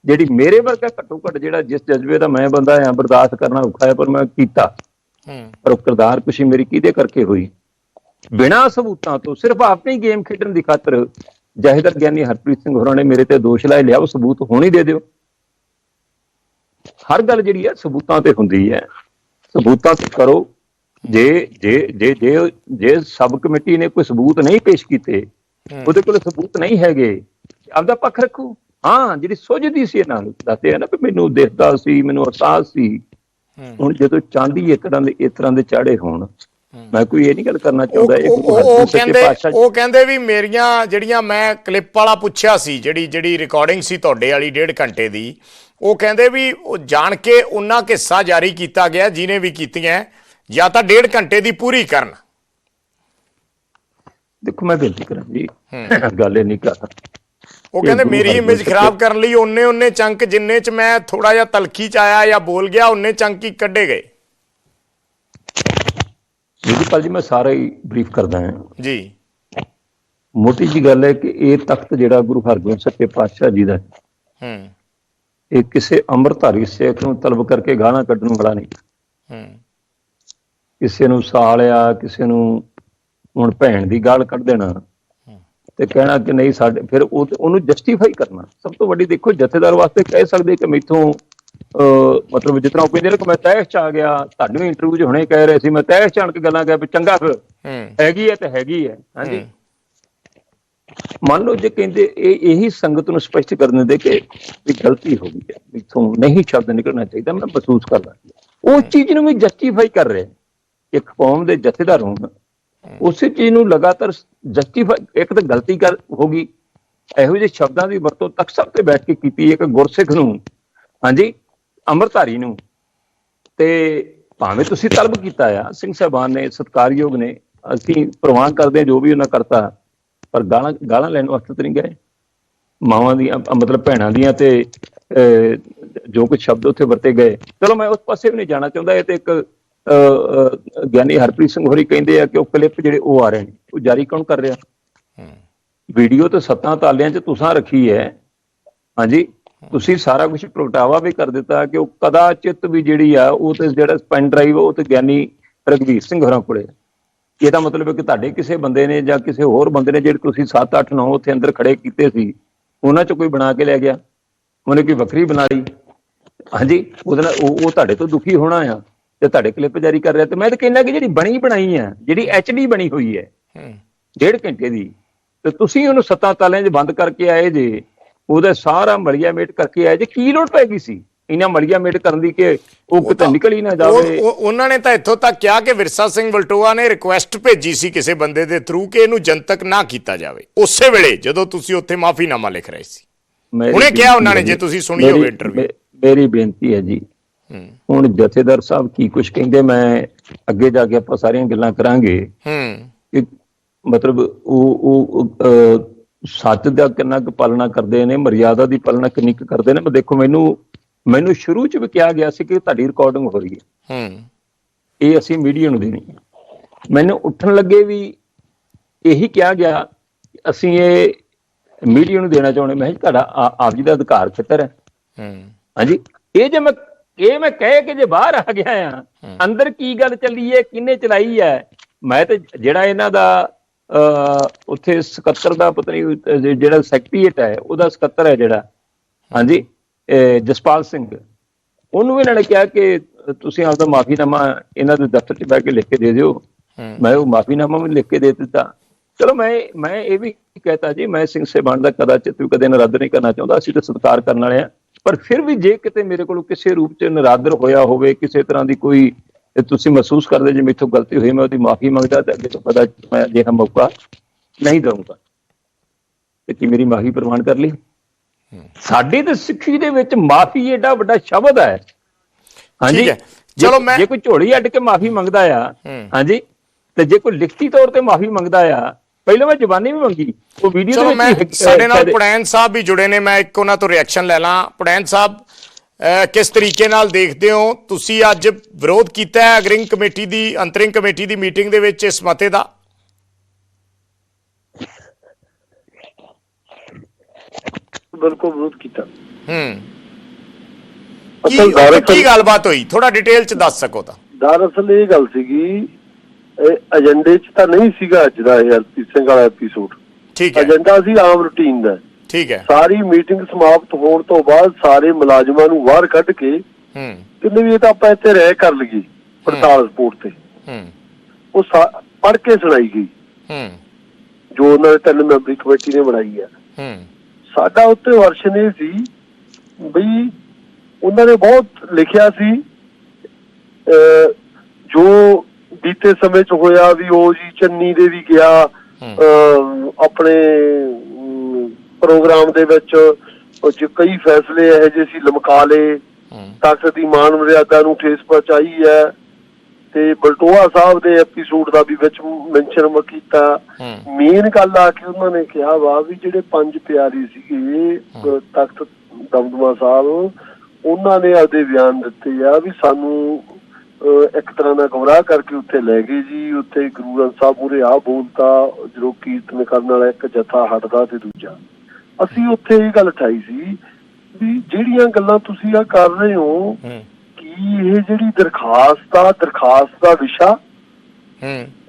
ਜਿਹੜੀ ਮੇਰੇ ਵਰਗਾ ਘੱਟੋ ਘੱਟ ਜਿਹੜਾ ਜਿਸ ਜਜ਼ਬੇ ਦਾ ਮੈਂ ਬੰਦਾ ਹਾਂ ਬਰਦਾਸ਼ਤ ਕਰਨਾ ਔਖਾ ਹੈ ਪਰ ਮੈਂ ਕੀਤਾ। ਪਰ ਉਹ ਕਿਰਦਾਰ ਕੁਸ਼ੀ ਮੇਰੀ ਕਿਹਦੇ ਕਰਕੇ ਹੋਈ? ਬਿਨਾਂ ਸਬੂਤਾਂ ਤੋਂ ਸਿਰਫ ਆਪਣੀ ਗੇਮ ਖੇਡਣ ਦੀ ਖਾਤਰ ਜਹੇਦਰ ਗਿਆਨੀ ਹਰਪ੍ਰੀਤ ਸਿੰਘ ਹੋਰਾਂ ਨੇ ਮੇਰੇ ਤੇ ਦੋਸ਼ ਲਾਏ ਲਿਆ ਉਹ ਸਬੂਤ ਹੁਣ ਦੇ ਦਿਓ। ਹਰ ਗੱਲ ਜਿਹੜੀ ਹੈ ਸਬੂਤਾਂ ਤੇ ਹੁੰਦੀ ਹੈ। ਸਬੂਤਾਂ ਤੇ ਕਰੋ। ਜੇ ਜੇ ਜੇ ਜੇ ਜੇ ਸਬ ਕਮੇਟੀ ਨੇ ਕੋਈ ਸਬੂਤ ਨਹੀਂ ਪੇਸ਼ ਕੀਤੇ ਉਹਦੇ ਕੋਲ ਸਬੂਤ ਨਹੀਂ ਹੈਗੇ ਆਪਦਾ ਪੱਖ ਰੱਖੋ। ਹਾਂ ਜਿਹੜੀ ਸੁਝਦੀ ਸੀ ਇਹਨਾਂ ਨੂੰ ਦੱਸਦੇ ਆ ਨਾ ਵੀ ਮੈਨੂੰ ਦਿਖਦਾ ਸੀ ਮੈਨੂੰ ਅਹਿਸਾਸ ਸੀ। ਹੁਣ ਜਦੋਂ ਚਾਂਦੀ ਇਸ ਤਰ੍ਹਾਂ ਦੇ ਇਸ ਤਰ੍ਹਾਂ ਦੇ ਚਾੜੇ ਹੋਣ ਮੈਂ ਕੋਈ ਇਹ ਨਹੀਂ ਗੱਲ ਕਰਨਾ
ਉਹ
ਚਾਹੁੰਦਾ ਇਹ
ਉਹ- ਕਹਿੰਦੇ ਉਹ ਕਹਿੰਦੇ ਵੀ ਮੇਰੀਆਂ ਜਿਹੜੀਆਂ ਮੈਂ ਕਲਿੱਪ ਵਾਲਾ ਪੁੱਛਿਆ ਸੀ ਜਿਹੜੀ ਜਿਹੜੀ ਰਿਕਾਰਡਿੰਗ ਸੀ ਤੁਹਾਡੇ ਵਾਲੀ ਡੇਢ ਘੰਟੇ ਦੀ ਉਹ ਕਹਿੰਦੇ ਵੀ ਉਹ ਜਾਣ ਕੇ ਉਹਨਾਂ ਕਿੱਸਾ ਜਾਰੀ ਕੀਤਾ ਗਿਆ ਜਿਨੇ ਵੀ ਕੀਤੀਆਂ ਜਾਂ ਤਾਂ ਡੇਢ ਘੰਟੇ ਦੀ ਪੂਰੀ ਕਰਨ।
ਦੇਖੋ ਮੈਂ ਬੇਨਤੀ ਕਰਾਂ ਜੀ ਗੱਲ ਇਹ ਨਹੀਂ ਕਰਦਾ
ਉਹ ਕਹਿੰਦੇ ਮੇਰੀ ਇਮੇਜ ਖਰਾਬ ਕਰਨ ਲਈ ਉਹਨੇ ਉਹਨੇ ਚੰਕ ਜਿੰਨੇ ਚ ਮੈਂ ਥੋੜਾ ਜਿਹਾ ਤਲਖੀ ਚ ਆਇਆ ਜਾਂ ਬੋਲ ਗਿਆ ਉਹਨੇ ਚੰਕ ਹੀ ਕੱਢੇ ਗਏ।
ਜੀ ਜੀ ਮੈਂ ਸਾਰਾ ਹੀ ਬਰੀਫ ਕਰਦਾ ਹਾਂ।
ਜੀ।
ਮੋਟੀ ਜੀ ਗੱਲ ਹੈ ਕਿ ਇਹ ਤਖਤ ਜਿਹੜਾ ਗੁਰੂ ਹਰਗੋਬਿੰਦ ਸੱਚੇ ਪਾਤਸ਼ਾਹ ਜੀ ਦਾ ਹੈ, ਇਹ ਕਿਸੇ ਅੰਮ੍ਰਿਤਧਾਰੀ ਸਿੱਖ ਨੂੰ ਤਲਬ ਕਰਕੇ ਗਾਲਾਂ ਕੱਢਣ ਵਾਲਾ ਨਹੀਂ।
ਹੂੰ।
ਕਿਸੇ ਨੂੰ ਸਾਲਿਆ ਕਿਸੇ ਨੂੰ ਹੁਣ ਭੈਣ ਦੀ ਗਾਲ ਕੱਢ ਦੇਣਾ। ਤੇ ਕਹਿਣਾ ਕਿ ਨਹੀਂ ਸਾਡੇ ਫਿਰ ਉਹਨੂੰ ਜਸਟੀਫਾਈ ਕਰਨਾ। ਸਭ ਤੋਂ ਵੱਡੀ ਦੇਖੋ ਜਥੇਦਾਰ ਵਾਸਤੇ ਕਹਿ ਸਕਦੇ ਕਿ ਮੈਥੋਂ ਮਤਲਬ ਜਿਸ ਤਰ੍ਹਾਂ ਉਹ ਕਹਿੰਦੇ ਨੇ ਕਿ ਮੈਂ ਤੈਸ਼ ਚ ਆ ਗਿਆ ਤੁਹਾਨੂੰ ਇੰਟਰਵਿਊ 'ਚ ਹੁਣੇ ਕਹਿ ਰਹੇ ਸੀ ਮੈਂ ਤੈਸ਼ ਚ ਆਣ ਕੇ ਗੱਲਾਂ ਕਰ ਵੀ ਚੰਗਾ ਫਿਰ ਹੈਗੀ ਹੈ ਤੇ ਹੈਗੀ ਹੈ ਹਾਂਜੀ। ਮੰਨ ਲਓ ਜੇ ਕਹਿੰਦੇ ਇਹ ਇਹੀ ਸੰਗਤ ਨੂੰ ਸਪਸ਼ਟ ਕਰ ਦਿੰਦੇ ਕਿ ਵੀ ਗਲਤੀ ਹੋ ਗਈ ਹੈ ਇਥੋਂ ਨਹੀਂ ਸ਼ਬਦ ਨਿਕਲਣਾ ਚਾਹੀਦਾ ਮੈਂ ਮਹਿਸੂਸ ਕਰਦਾ। ਉਹ ਚੀਜ਼ ਨੂੰ ਵੀ ਜਸਟੀਫਾਈ ਕਰ ਰਹੇ ਇੱਕ ਕੌਮ ਦੇ ਜਥੇਦਾਰ ਹੋਣ ਉਸੇ ਚੀਜ਼ ਨੂੰ ਲਗਾਤਾਰ ਜਸਟੀਫਾਈ ਇੱਕ ਤਾਂ ਗਲਤੀ ਕਰ ਹੋ ਗਈ। ਇਹੋ ਜਿਹੇ ਸ਼ਬਦਾਂ ਦੀ ਵਰਤੋਂ ਤੱਕ ਤੇ ਬੈਠ ਕੇ ਕੀਤੀ ਇੱਕ ਗੁਰਸਿੱਖ ਨੂੰ ਹਾਂਜੀ ਅੰਮ੍ਰਿਤਧਾਰੀ ਨੂੰ। ਤੇ ਭਾਵੇਂ ਤੁਸੀਂ ਤਲਬ ਕੀਤਾ ਆ ਸਿੰਘ ਸਾਹਿਬਾਨ ਨੇ ਸਤਕਾਰਯੋਗ ਨੇ ਅਸੀਂ ਪ੍ਰਵਾਨ ਕਰਦੇ ਜੋ ਵੀ ਉਹਨਾਂ ਕਰਤਾ ਪਰ ਗਾਲਾਂ ਗਾਲਾਂ ਲੈਣ ਵਾਸਤੇ ਤਾਂ ਨਹੀਂ ਗਏ। ਮਾਵਾਂ ਦੀਆਂ ਮਤਲਬ ਭੈਣਾਂ ਦੀਆਂ ਤੇ ਅਹ, ਜੋ ਕੁਝ ਸ਼ਬਦ ਉੱਥੇ ਵਰਤੇ ਗਏ। ਚਲੋ ਮੈਂ ਉਸ ਪਾਸੇ ਵੀ ਨਹੀਂ ਜਾਣਾ ਚਾਹੁੰਦਾ ਇਹ ਤੇ ਇੱਕ ਗਿਆਨੀ ਹਰਪ੍ਰੀਤ ਸਿੰਘ ਹੋਰੀ ਕਹਿੰਦੇ ਆ ਕਿ ਉਹ ਕਲਿੱਪ ਜਿਹੜੇ ਉਹ ਆ ਰਹੇ ਨੇ ਉਹ ਜਾਰੀ ਕੌਣ ਕਰ ਰਿਹਾ? ਵੀਡੀਓ ਤੇ ਸੱਤਾਂ ਤਾਲਿਆਂ 'ਚ ਤੁਸੀਂ ਰੱਖੀ ਹੈ। ਹਾਂਜੀ ਤੁਸੀਂ ਸਾਰਾ ਕੁਝ ਪ੍ਰਗਟਾਵਾ ਵੀ ਕਰ ਦਿੱਤਾ ਕਿ ਉਹ ਕਦਾਚਿਤ ਵੀ ਜਿਹੜੀ ਆ ਉਹ ਤੇ ਜਿਹੜਾ ਪੈਨ ਡਰਾਈਵ ਉਹ ਤੇ ਗਿਆਨੀ ਰਗਵੀਰ ਸਿੰਘ ਹੋਰਾਂ ਕੋਲੇ। ਇਹਦਾ ਮਤਲਬ ਹੈ ਕਿ ਤੁਹਾਡੇ ਕਿਸੇ ਬੰਦੇ ਨੇ ਜਾਂ ਕਿਸੇ ਹੋਰ ਬੰਦੇ ਨੇ ਜਿਹੜੇ ਤੁਸੀਂ 7 8 9 ਉੱਥੇ ਅੰਦਰ ਖੜੇ ਕੀਤੇ ਸੀ ਉਹਨਾਂ 'ਚ ਕੋਈ ਬਣਾ ਕੇ ਲੈ ਗਿਆ? ਉਹਨੇ ਕੋਈ ਵੱਖਰੀ ਬਣਾ ਲਈ? ਹਾਂਜੀ ਉਹਦੇ ਨਾਲ ਉਹ ਤੁਹਾਡੇ ਤੋਂ ਦੁਖੀ ਹੋਣਾ ਆ। ਤੇ ਤੁਹਾਡੇ ਕਲਿੱਪ ਜਾਰੀ ਕਰ ਰਿਹਾ ਤੇ ਮੈਂ ਤਾਂ ਕਹਿੰਦਾ ਕਿ ਜਿਹੜੀ ਬਣੀ ਬਣਾਈ ਆ ਜਿਹੜੀ ਐਚਡੀ ਬਣੀ ਹੋਈ ਹੈ ਡੇਢ ਘੰਟੇ ਦੀ ਤੇ ਤੁਸੀਂ ਉਹਨੂੰ ਸੱਤਾਂ ਤਾਲਿਆਂ 'ਚ ਬੰਦ ਕਰਕੇ ਆਏ ਜੇ ਉਹਦਾ ਸਾਰਾ ਮਲੀਆ ਮੇਟ ਕਰਕੇ ਆਏ ਜੇ ਕੀ ਲੋੜ ਪੈ ਗਈ ਸੀ? ਇਹਨਾਂ ਮਲੀਆ ਮੇਟ ਕਰਨ ਦੀ ਕਿ ਉਹ ਕਿਤੇ ਨਿਕਲ ਹੀ ਨਾ ਜਾਵੇ?
ਉਹ- ਉਹਨਾਂ ਨੇ ਤਾਂ ਇੱਥੋਂ ਤੱਕ ਕਿਹਾ ਕਿ ਵਿਰਸਾ ਸਿੰਘ ਵਲਟੋਆ ਨੇ ਰਿਕੁਐਸਟ ਭੇਜੀ ਸੀ ਕਿਸੇ ਬੰਦੇ ਦੇ ਥਰੂ ਕਿ ਇਹਨੂੰ ਜਨਤਕ ਨਾ ਕੀਤਾ ਜਾਵੇ। ਉਸੇ ਵੇਲੇ ਜਦੋਂ ਤੁਸੀਂ ਉੱਥੇ ਮਾਫੀਨਾਮਾ ਲਿਖ ਰਹੇ ਸੀ। ਹੁਣੇ ਕਿਹਾ ਉਹਨਾਂ ਨੇ, ਜੇ ਤੁਸੀਂ ਸੁਣੀ ਹੋਵੇ।
ਮੇ- ਮੇਰੀ ਬੇਨਤੀ ਹੈ ਜੀ। ਹੁਣ ਜਥੇਦਾਰ ਸਾਹਿਬ ਕੀ ਕੁਝ ਕਹਿੰਦੇ ਮੈਂ ਅੱਗੇ ਜਾ ਕੇ ਆਪਾਂ ਸਾਰੀਆਂ ਗੱਲਾਂ ਕਰਾਂਗੇ।
ਹੂੰ।
ਕਿ ਮਤਲਬ ਉਹ ਉਹ ਸੱਚ ਦਾ ਕਿੰਨਾ ਕੁ ਪਾਲਣਾ ਕਰਦੇ ਨੇ ਮਰਿਆਦਾ ਦੀ ਪਾਲਣਾ ਕਿੰਨੀ ਕੁ ਕਰਦੇ ਨੇ। ਮੈਂ ਦੇਖੋ ਮੈਨੂੰ ਮੈਨੂੰ ਸ਼ੁਰੂ ਚ ਵੀ ਕਿਹਾ ਗਿਆ ਸੀ ਕਿ ਤੁਹਾਡੀ ਰਿਕਾਰਡਿੰਗ ਹੋ ਰਹੀ ਹੈ।
ਹੂੰ।
ਇਹ ਅਸੀਂ ਮੀਡੀਆ ਨੂੰ ਦੇਣੀ ਹੈ। ਮੈਨੂੰ ਉੱਠਣ ਲੱਗੇ ਵੀ ਇਹੀ ਕਿਹਾ ਗਿਆ ਅਸੀਂ ਇਹ ਮੀਡੀਆ ਨੂੰ ਦੇਣਾ ਚਾਹੁੰਦੇ। ਮੈਂ ਤੁਹਾਡਾ ਆਪ ਜੀ ਦਾ ਅਧਿਕਾਰ ਖੇਤਰ ਹੈ।
ਹੂੰ।
ਹਾਂਜੀ ਇਹ ਜੇ ਮੈਂ ਇਹ ਮੈਂ ਕਹਿ ਕੇ ਜੇ ਬਾਹਰ ਆ ਗਿਆ ਆ ਅੰਦਰ ਕੀ ਗੱਲ ਚੱਲੀ ਹੈ ਕਿਹਨੇ ਚਲਾਈ ਹੈ ਮੈਂ ਤੇ ਜਿਹੜਾ ਇਹਨਾਂ ਦਾ ਉੱਥੇ ਸਕੱਤਰ ਦਾ ਪਤਾ ਨਹੀਂ ਅਹ, ਜਿਹੜਾ ਸੈਕਟਰੀਏਟ ਹੈ ਉਹਦਾ ਸਕੱਤਰ ਹੈ ਜਿਹੜਾ। ਹਾਂਜੀ ਜਸਪਾਲ ਸਿੰਘ। ਉਹਨੂੰ ਵੀ ਇਹਨਾਂ ਨੇ ਕਿਹਾ ਕਿ ਤੁਸੀਂ ਆਪਦਾ ਮਾਫੀਨਾਮਾ ਇਹਨਾਂ ਦੇ ਦਫ਼ਤਰ 'ਚ ਬਹਿ ਕੇ ਲਿਖ ਕੇ ਦੇ ਦਿਓ। ਮੈਂ ਉਹ ਮਾਫੀਨਾਮਾ ਵੀ ਲਿਖ ਕੇ ਦੇ ਦਿੱਤਾ। ਚਲੋ ਮੈਂ ਮੈਂ ਇਹ ਵੀ ਕਹਤਾ ਜੀ ਮੈਂ ਸਿੰਘ ਸੇਬਾਨ ਦਾ ਕਦਾਚਿਤ ਵੀ ਕਦੇ ਨਰਾਦਰ ਨਹੀਂ ਕਰਨਾ ਚਾਹੁੰਦਾ। ਅਸੀਂ ਤਾਂ ਸਤਿਕਾਰ ਕਰਨ ਵਾਲੇ ਆ ਪਰ ਫਿਰ ਵੀ ਜੇ ਕਿਤੇ ਮੇਰੇ ਕੋਲੋਂ ਕਿਸੇ ਰੂਪ 'ਚ ਨਰਾਦਰ ਹੋਇਆ ਹੋਵੇ ਕਿਸੇ ਤਰ੍ਹਾਂ ਦੀ ਕੋਈ ਤੁਸੀਂ ਮਹਿਸੂਸ ਕਰਦੇ ਜੇ ਮੇਥੋਂ ਗਲਤੀ ਹੋਈ ਮੈਂ ਉਹਦੀ ਮਾਫੀ ਮੰਗਦਾ ਤੇ ਅੱਗੇ ਤੋਂ ਪਤਾ ਮੈਂ ਅਜਿਹਾ ਮੌਕਾ ਨਹੀਂ ਦਊਂਗਾ। ਤੇ ਕੀ ਮੇਰੀ ਮਾਫੀ ਪ੍ਰਵਾਨ ਕਰ ਲਈ? ਸਾਡੀ ਤੇ ਸਿੱਖੀ ਦੇ ਵਿੱਚ ਮਾਫੀ ਏਡਾ ਵੱਡਾ ਸ਼ਬਦ ਹੈ।
ਠੀਕ ਹੈ।
ਜੇ-
ਚਲੋ ਮੈਂ-
ਜੇ ਕੋਈ ਝੋਲੀ ਅੱਡ ਕੇ ਮਾਫੀ ਮੰਗਦਾ ਆ। ਹਾਂਜੀ? ਤੇ ਜੇ ਕੋਈ ਲਿਖਤੀ ਤੌਰ ਤੇ ਮਾਫੀ ਮੰਗਦਾ ਆ ਪਹਿਲਾਂ ਮੈਂ ਜ਼ਬਾਨੀ ਵੀ ਮੰਗੀ ਉਹ ਵੀਡੀਓ ਦੇ ਵਿੱਚ ਹੀ,
ਸਾਡੇ ਨਾਲ ਪੜੈਨ ਸਾਹਿਬ ਵੀ ਜੁੜੇ ਨੇ ਮੈਂ ਇੱਕ ਉਹਨਾਂ ਤੋਂ ਰਿਐਕਸ਼ਨ ਲੈ ਲਾਂ। ਪੜੈਨ ਸਾਹਿਬ ਕਿਸ ਤਰੀਕੇ ਨਾਲ ਦੇਖਦੇ ਹੋ? ਤੁਸੀਂ ਅੱਜ ਵਿਰੋਧ ਕੀਤਾ ਹੈ ਅਗਰਿੰਗ ਕਮੇਟੀ ਦੀ ਅੰਤਰਿੰਗ ਕਮੇਟੀ ਦੀ ਮੀਟਿੰਗ ਦੇ ਵਿੱਚ ਇਸ ਮਤੇ ਦਾ?
ਬਿਲਕੁਲ ਵਿਰੋਧ ਕੀਤਾ।
ਹੂੰ। ਕੀ ਗੱਲਬਾਤ ਹੋਈ? ਥੋੜਾ ਡਿਟੇਲ ਚ ਦੱਸ ਸਕੋ ਤਾਂ।
ਦਰਅਸਲ ਇਹ ਗੱਲ ਸੀਗੀ ਏਜੰਡੇ 'ਚ ਤਾਂ ਨਹੀਂ ਸੀਗਾ ਅੱਜ ਦਾ ਇਹ ਹਰਪ੍ਰੀਤ ਸਿੰਘ ਵਾਲਾ ਐਪੀਸੋਡ
ਠੀਕ ਹੈ।
ਏਜੰਡਾ ਸੀ ਆਮ ਰੂਟੀਨ ਦਾ।
ਠੀਕ ਹੈ।
ਸਾਰੀ ਮੀਟਿੰਗ ਸਮਾਪਤ ਹੋਣ ਤੋਂ ਬਾਅਦ ਸਾਰੇ ਮੁਲਾਜ਼ਮਾਂ ਨੂੰ ਬਾਹਰ ਕੱਢ ਕੇ
ਹੂੰ।
ਕਿੰਨੇ ਵੀ ਇਹ ਤਾਂ ਆਪਾਂ ਇੱਥੇ ਰਹਿ ਕਰ ਲਈਏ ਪੜਤਾਲ ਰਿਪੋਰਟ ਤੇ।
ਹੂੰ।
ਉਹ ਪੜ੍ਹ ਕੇ ਸੁਣਾਈ ਗਈ।
ਹੂੰ।
ਜੋ ਉਹਨਾਂ ਨੇ ਤਿੰਨ ਮੈਂਬਰੀ ਕਮੇਟੀ ਨੇ ਬਣਾਈ ਹੈ
ਹੂੰ।
ਸਾਡਾ ਉੱਤੇ ਵਰਸ਼ਨ ਇਹ ਸੀ ਬਈ ਉਹਨਾਂ ਨੇ ਬਹੁਤ ਲਿਖਿਆ ਸੀ ਜੋ ਬੀਤੇ ਸਮੇਂ ਚ ਹੋਇਆ ਵੀ ਉਹ ਜੀ ਚੰਨੀ ਦੇ ਵੀ ਗਿਆ ਆਪਣੇ ਪ੍ਰੋਗਰਾਮ ਦੇ ਵਿੱਚ ਉਹ 'ਚ ਕਈ ਫੈਸਲੇ ਇਹੋ ਜਿਹੇ ਸੀ ਲਮਕਾ ਲਏ
ਹੂੰ।
ਤਖਤ ਦੀ ਮਾਨ ਮਰਿਆਦਾ ਨੂੰ ਠੇਸ ਪਹੁੰਚਾਈ ਹੈ ਤੇ ਬਲਟੋਆ ਸਾਹਿਬ ਦੇ ਐਪੀਸੋਡ ਦਾ ਵੀ ਵਿੱਚ ਮੈਂਸ਼ਨ ਮ ਕੀਤਾ। ਮੇਨ ਗੱਲ ਆ ਕੇ ਉਹਨਾਂ ਨੇ ਕਿਹਾ ਵਾ ਵੀ ਜਿਹੜੇ ਪੰਜ ਪਿਆਰੇ ਸੀਗੇ ਤਖਤ ਦਮਦਮਾ ਸਾਹਿਬ ਉਹਨਾਂ ਨੇ ਆਪਦੇ ਬਿਆਨ ਦਿੱਤੇ ਆ ਵੀ ਸਾਨੂੰ ਇੱਕ ਤਰ੍ਹਾਂ ਦਾ ਗੁੰਮਰਾਹ ਕਰਕੇ ਉੱਥੇ ਲੈ ਗਏ ਜੀ। ਉੱਥੇ ਗੁਰੂ ਗ੍ਰੰਥ ਸਾਹਿਬ ਮੂਰੇ ਆ ਬੋਲਤਾ ਜਦੋਂ ਕੀਰਤਨ ਕਰਨ ਵਾਲਾ ਇੱਕ ਜਥਾ ਹਟਦਾ ਤੇ ਦੂਜਾ। ਅਸੀਂ ਉੱਥੇ ਇਹ ਗੱਲ ਠਾਈ ਸੀ ਵੀ ਜਿਹੜੀਆਂ ਗੱਲਾਂ ਤੁਸੀਂ ਆ ਕਰ ਰਹੇ ਹੋ ਕੀ ਇਹ ਜਿਹੜੀ ਦਰਖਾਸਤ ਆ ਦਰਖਾਸਤ ਦਾ ਵਿਸ਼ਾ?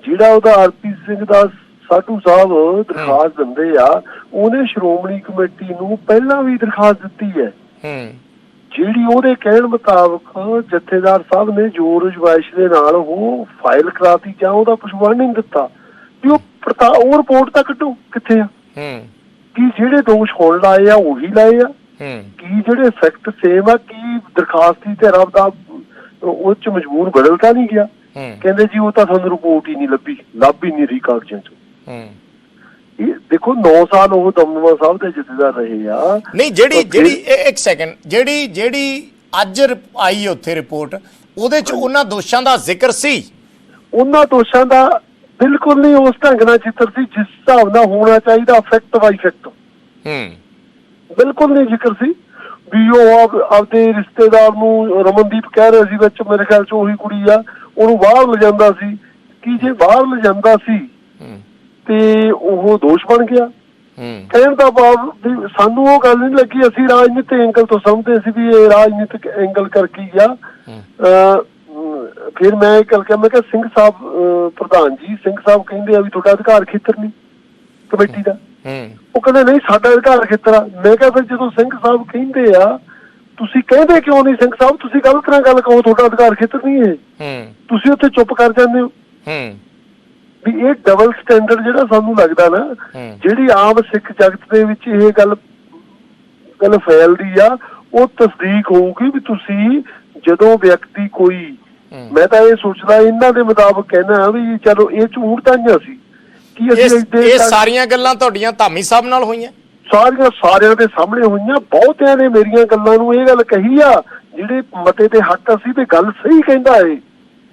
ਜਿਹੜਾ ਉਹਦਾ ਆਰਪੀ ਸਿੰਘ ਦਾ ਸਾਧੂ ਸਾਹਿਬ ਦਰਖਾਸਤ ਦਿੰਦੇ ਆ ਉਹਨੇ ਸ਼੍ਰੋਮਣੀ ਕਮੇਟੀ ਨੂੰ ਪਹਿਲਾਂ ਵੀ ਦਰਖਾਸਤ ਦਿੱਤੀ ਹੈ।
ਹੂੰ।
ਜਿਹੜੀ ਉਹਦੇ ਕਹਿਣ ਮੁਤਾਬਕ ਜਥੇਦਾਰ ਸਾਹਿਬ ਨੇ ਜੋਰ ਜਵਾਇਸ਼ ਦੇ ਨਾਲ ਉਹ ਫਾਈਲ ਕਰਾਤੀ ਜਾਂ ਉਹਦਾ ਕੁਝ ਵਾਰਨਿੰਗ ਦਿੱਤਾ ਵੀ ਉਹ ਪੜਤਾ ਉਹ ਰਿਪੋਰਟ ਤਾਂ ਕੱਢੋ ਕਿੱਥੇ ਆ?
ਹੂੰ।
ਕੀ ਜਿਹੜੇ ਦੋਸ਼ ਹੋਣ ਲਾਏ ਆ ਉਹੀ ਲਾਏ ਆ?
ਹੂੰ।
ਕੀ ਜਿਹੜੇ ਫੈਕਟ ਸੇਮ ਆ ਕੀ ਦਰਖਾਸਤੀ ਤੇ ਰੱਬ ਦਾ ਉਹ ਚ ਮਜਬੂਰ ਬਦਲ ਤਾਂ ਨਹੀਂ ਗਿਆ? ਕਹਿੰਦੇ ਜੀ ਉਹ ਤਾਂ ਸਾਨੂੰ ਰਿਪੋਰਟ ਹੀ ਨਹੀਂ ਲੱਭੀ ਲੱਭ ਹੀ ਨਹੀਂ ਰਹੀ ਕਾਗਜ਼ਾਂ ਚ।
ਹੂੰ।
ਇਹ ਦੇਖੋ 9 ਸਾਲ ਉਹ ਦਮਦਮਾ ਸਾਹਿਬ ਦੇ ਜਥੇਦਾਰ ਰਹੇ ਆ।
ਨਹੀਂ ਜਿਹੜੀ ਜਿਹੜੀ ਇੱਕ ਸੈਕਿੰਡ ਜਿਹੜੀ ਜਿਹੜੀ ਅੱਜ ਆਈ ਉੱਥੇ ਰਿਪੋਰਟ ਉਹਦੇ ਚ ਉਹਨਾਂ ਦੋਸ਼ਾਂ ਦਾ ਜ਼ਿਕਰ ਸੀ?
ਉਹਨਾਂ ਦੋਸ਼ਾਂ ਦਾ ਬਿਲਕੁਲ ਨਹੀਂ ਉਸ ਢੰਗ ਨਾਲ ਚਿੱਤਰ ਸੀ ਜਿਸ ਹਿਸਾਬ ਨਾਲ ਹੋਣਾ ਚਾਹੀਦਾ ਫੈਕਟ ਬਾਈ ਫੈਕਟ
ਹੂੰ।
ਬਿਲਕੁਲ ਨਹੀਂ ਜ਼ਿਕਰ ਸੀ। ਵੀ ਉਹ ਆਪ- ਆਪਦੇ ਰਿਸ਼ਤੇਦਾਰ ਨੂੰ ਰਮਨਦੀਪ ਕਹਿ ਰਹੇ ਸੀ ਵਿੱਚ ਮੇਰੇ ਖਿਆਲ ਚ ਉਹੀ ਕੁੜੀ ਆ ਉਹਨੂੰ ਬਾਹਰ ਲਿਜਾਂਦਾ ਸੀ। ਕਿ ਜੇ ਬਾਹਰ ਲਿਜਾਂਦਾ ਸੀ
ਹੂੰ
ਤੇ ਉਹ ਦੋਸ਼ ਬਣ ਗਿਆ। ਕਹਿਣ ਦਾ ਭਾਵ ਵੀ ਸਾਨੂੰ ਉਹ ਗੱਲ ਨਹੀਂ ਲੱਗੀ ਅਸੀਂ ਰਾਜਨੀਤਿਕ ਐਂਗਲ ਤੋਂ ਸਮਝਦੇ ਸੀ ਵੀ ਇਹ ਰਾਜਨੀਤਿਕ ਐਂਗਲ ਕਰਕੇ ਆ ਫਿਰ ਮੈਂ ਗੱਲ ਕਿਹਾ ਮੈਂ ਕਿਹਾ ਸਿੰਘ ਸਾਹਿਬ ਪ੍ਰਧਾਨ ਜੀ ਸਿੰਘ ਸਾਹਿਬ ਕਹਿੰਦੇ ਆ ਵੀ ਤੁਹਾਡਾ ਅਧਿਕਾਰ ਖੇਤਰ ਨਹੀਂ ਕਮੇਟੀ ਦਾ। ਉਹ ਕਹਿੰਦੇ ਨਹੀਂ ਸਾਡਾ ਅਧਿਕਾਰ ਖੇਤਰ ਆ। ਮੈਂ ਕਿਹਾ ਫਿਰ ਜਦੋਂ ਸਿੰਘ ਸਾਹਿਬ ਕਹਿੰਦੇ ਆ ਤੁਸੀਂ ਕਹਿੰਦੇ ਕਿਉਂ ਨਹੀਂ ਸਿੰਘ ਸਾਹਿਬ? ਤੁਸੀਂ ਗਲਤ ਨਾਲ ਗੱਲ ਕਹੋ ਤੁਹਾਡਾ ਅਧਿਕਾਰ ਖੇਤਰ ਨਹੀਂ
ਹੂੰ।
ਤੁਸੀਂ ਉੱਥੇ ਚੁੱਪ ਕਰ ਜਾਂਦੇ ਹੂੰ। ਵੀ ਇਹ ਡਬਲ ਸਟੈਂਡਰਡ ਜਿਹੜਾ ਸਾਨੂੰ ਲੱਗਦਾ ਨਾ। ਜਿਹੜੀ ਆਮ ਸਿੱਖ ਜਗਤ ਦੇ ਵਿੱਚ ਇਹ ਗੱਲ ਗੱਲ ਫੈਲਦੀ ਆ ਉਹ ਤਸਦੀਕ ਹੋਊਗੀ ਵੀ ਤੁਸੀਂ ਜਦੋਂ ਵਿਅਕਤੀ ਕੋਈ ਮੈਂ ਤਾਂ ਇਹ ਸੋਚਦਾ ਇਹਨਾਂ ਦੇ ਮੁਤਾਬਕ ਕਹਿਣਾ ਵੀ ਚਲੋ ਇਹ ਝੂਠ ਤਾਂ ਨਹੀਂ ਸੀ ਕਿ ਅਸੀਂ
ਇਹ ਸਾਰੀਆਂ ਗੱਲਾਂ ਤੁਹਾਡੀਆਂ ਧਾਮੀ ਸਾਹਿਬ ਨਾਲ ਹੋਈਆਂ?
ਸਾਰੀਆਂ ਸਾਰਿਆਂ ਦੇ ਸਾਹਮਣੇ ਹੋਈਆਂ ਬਹੁਤਿਆਂ ਨੇ ਮੇਰੀਆਂ ਗੱਲਾਂ ਨੂੰ ਇਹ ਗੱਲ ਕਹੀ ਆ ਜਿਹੜੇ ਮਤੇ ਤੇ ਹੱਕ ਅਸੀਂ ਤੇ ਗੱਲ ਸਹੀ ਕਹਿੰਦਾ ਏ।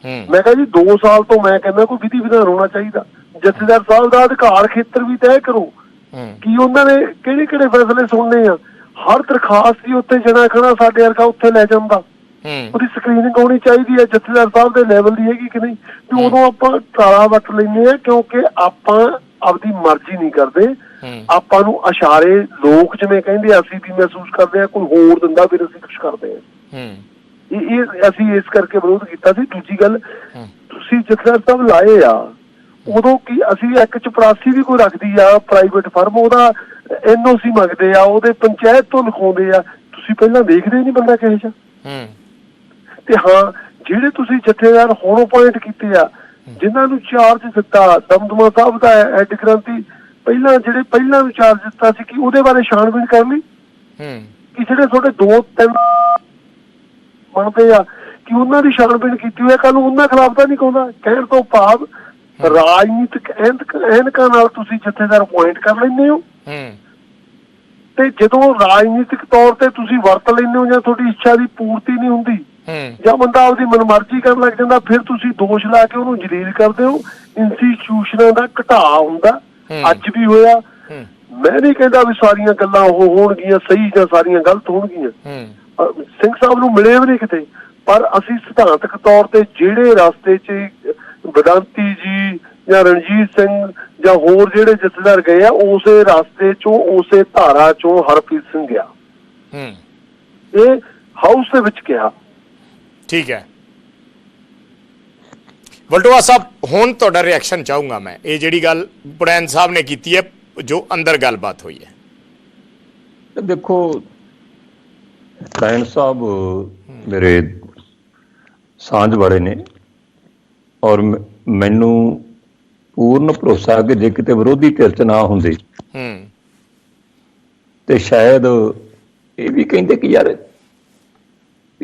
ਮੈਂ ਕਿਹਾ ਜੀ 2 ਸਾਲ ਤੋਂ ਮੈਂ ਕਹਿੰਦਾ ਕੋਈ ਵਿਧੀ ਵਿਧਾਨ ਹੋਣਾ ਚਾਹੀਦਾ। ਜਥੇਦਾਰ ਸਾਹਿਬ ਦਾ ਅਧਿਕਾਰ ਖੇਤਰ ਵੀ ਤੈਅ ਕਰੋ। ਕੀ ਉਹਨਾਂ ਨੇ ਕਿਹੜੇ ਕਿਹੜੇ ਫੈਸਲੇ ਸੁਣਨੇ ਆ? ਹਰ ਦਰਖਾਸਤ ਦੀ ਉੱਤੇ ਜਣਾ ਖਣਾ ਸਾਡੇ ਵਰਗਾ ਉੱਥੇ ਲੈ ਜਾਂਦਾ। ਉਹਦੀ ਸਕਰੀਨਿੰਗ ਹੋਣੀ ਚਾਹੀਦੀ ਹੈ ਜਥੇਦਾਰ ਸਾਹਿਬ ਦੇ ਲੈਵਲ ਦੀ ਹੈਗੀ ਕਿ ਨਹੀਂ? ਤੇ ਉਦੋਂ ਆਪਾਂ ਟਾਲਾ ਵੱਟ ਲੈਂਦੇ ਆ ਕਿਉਂਕਿ ਆਪਾਂ ਆਪਦੀ ਮਰਜ਼ੀ ਨਹੀਂ ਕਰਦੇ। ਆਪਾਂ ਨੂੰ ਇਸ਼ਾਰੇ ਲੋਕ ਜਿਵੇਂ ਕਹਿੰਦੇ ਅਸੀਂ ਵੀ ਮਹਿਸੂਸ ਕਰਦੇ ਆ ਕੋਈ ਹੋਰ ਦਿੰਦਾ ਫਿਰ ਅਸੀਂ ਕੁਝ ਕਰਦੇ ਆ
ਹੂੰ।
ਇਹ ਅਸੀਂ ਇਸ ਕਰਕੇ ਵਿਰੋਧ ਕੀਤਾ ਸੀ। ਦੂਜੀ ਗੱਲ। ਤੁਸੀਂ ਜਥੇਦਾਰ ਸਾਹਿਬ ਲਾਏ ਆ ਉਦੋਂ ਕੀ ਅਸੀਂ ਇੱਕ ਚਪਰਾਸੀ ਵੀ ਕੋਈ ਰੱਖਦੀ ਆ ਪ੍ਰਾਈਵੇਟ ਫਰਮ ਉਹਦਾ ਐਨਓਸੀ ਮੰਗਦੇ ਆ ਉਹਦੇ ਪੰਚਾਇਤ ਤੋਂ ਲਿਖਾਉਂਦੇ ਆ। ਤੁਸੀਂ ਪਹਿਲਾਂ ਦੇਖਦੇ ਨਹੀਂ ਬੰਦਾ ਕਿਹੋ ਜਿਹਾ?
ਹੂੰ।
ਤੇ ਹਾਂ ਜਿਹੜੇ ਤੁਸੀਂ ਜਥੇਦਾਰ ਹੁਣ ਅਪਾਇੰਟ ਕੀਤੇ ਆ ਜਿਨ੍ਹਾਂ ਨੂੰ ਚਾਰਜ ਦਿੱਤਾ ਦਮਦਮਾ ਸਾਹਿਬ ਦਾ ਐਡ ਕ੍ਰਾਂਤੀ ਪਹਿਲਾਂ ਜਿਹੜੇ ਪਹਿਲਾਂ ਨੂੰ ਚਾਰਜ ਦਿੱਤਾ ਸੀ ਕਿ ਉਹਦੇ ਬਾਰੇ ਛਾਣਬੀਣ ਕਰ ਲਈ?
ਹੂੰ।
ਕਿ ਜਿਹੜੇ ਤੁਹਾਡੇ ਦੋ ਤਿੰਨ ਮੰਨਦੇ ਆ ਕਿ ਉਹਨਾਂ ਦੀ ਛਾਣਬੀਣ ਕੀਤੀ ਹੋਈ ਕੱਲ ਉਹਨਾਂ ਖਿਲਾਫ ਤਾਂ ਨਹੀਂ ਕਹਿੰਦਾ। ਕਹਿਣ ਤੋਂ ਭਾਵ ਰਾਜਨੀਤਿਕ ਐਨਕ ਨਾਲ ਤੁਸੀਂ ਜਥੇਦਾਰ ਅਪਾਇੰਟ ਕਰ ਲੈਂਦੇ ਹੋ। ਤੇ ਜਦੋਂ ਰਾਜਨੀਤਿਕ ਤੌਰ ਤੇ ਤੁਸੀਂ ਵਰਤ ਲੈਂਦੇ ਹੋ ਜਾਂ ਤੁਹਾਡੀ ਇੱਛਾ ਦੀ ਪੂਰਤੀ ਨਹੀਂ ਹੁੰਦੀ ਜਾਂ ਬੰਦਾ ਆਪਦੀ ਮਨਮਰਜ਼ੀ ਕਰਨ ਲੱਗ ਜਾਂਦਾ ਫਿਰ ਤੁਸੀਂ ਦੋਸ਼ ਲਾ ਕੇ ਉਹਨੂੰ ਜਲੀਲ ਕਰਦੇ ਹੋ। ਇੰਸਟੀਚਿਊਸ਼ਨਾਂ ਦਾ ਘਟਾਅ ਹੁੰਦਾ। ਅੱਜ ਵੀ ਹੋਇਆ। ਮੈਂ ਨਹੀਂ ਕਹਿੰਦਾ ਵੀ ਸਾਰੀਆਂ ਗੱਲਾਂ ਉਹ ਹੋਣਗੀਆਂ ਸਹੀ ਜਾਂ ਸਾਰੀਆਂ ਗਲਤ ਹੋਣਗੀਆਂ। ਸਿੰਘ ਸਾਹਿਬ ਨੂੰ ਮਿਲੇ ਵੀ ਨਹੀਂ ਕਿਤੇ। ਪਰ ਅਸੀਂ ਸਿਧਾਂਤਕ ਤੌਰ ਤੇ ਜਿਹੜੇ ਰਸਤੇ 'ਚ ਵਿਦਾਂਤੀ ਜੀ ਜਾਂ ਰਣਜੀਤ ਸਿੰਘ ਜਾਂ ਹੋਰ ਜਿਹੜੇ ਜਥੇਦਾਰ ਗਏ ਆ ਉਸੇ ਰਸਤੇ 'ਚੋਂ ਉਸੇ ਧਾਰਾ 'ਚੋਂ ਹਰਪ੍ਰੀਤ ਸਿੰਘ ਗਿਆ।
ਹੂੰ।
ਇਹ ਹਾਊਸ ਦੇ ਵਿੱਚ ਕਿਹਾ
ਠੀਕ ਹੈ। ਵਲਟੋਆ ਸਾਹਿਬ ਹੁਣ ਤੁਹਾਡਾ ਰਿਐਕਸ਼ਨ ਚਾਹੂੰਗਾ ਮੈਂ। ਇਹ ਜਿਹੜੀ ਗੱਲ ਪੁੜੈਨ ਸਾਹਿਬ ਨੇ ਕੀਤੀ ਹੈ ਜੋ ਅੰਦਰ ਗੱਲਬਾਤ ਹੋਈ ਹੈ।
ਤੇ ਦੇਖੋ ਕਾਇਨ ਸਾਹਿਬ ਮੇਰੇ ਸਾਂਝ ਵਾਲੇ ਨੇ ਔਰ ਮੈਨੂੰ ਪੂਰਨ ਭਰੋਸਾ ਕਿ ਜੇ ਕਿਤੇ ਵਿਰੋਧੀ ਧਿਰ ਚ ਨਾ ਹੁੰਦੇ
ਹੂੰ।
ਤੇ ਸ਼ਾਇਦ ਇਹ ਵੀ ਕਹਿੰਦੇ ਕਿ ਯਾਰ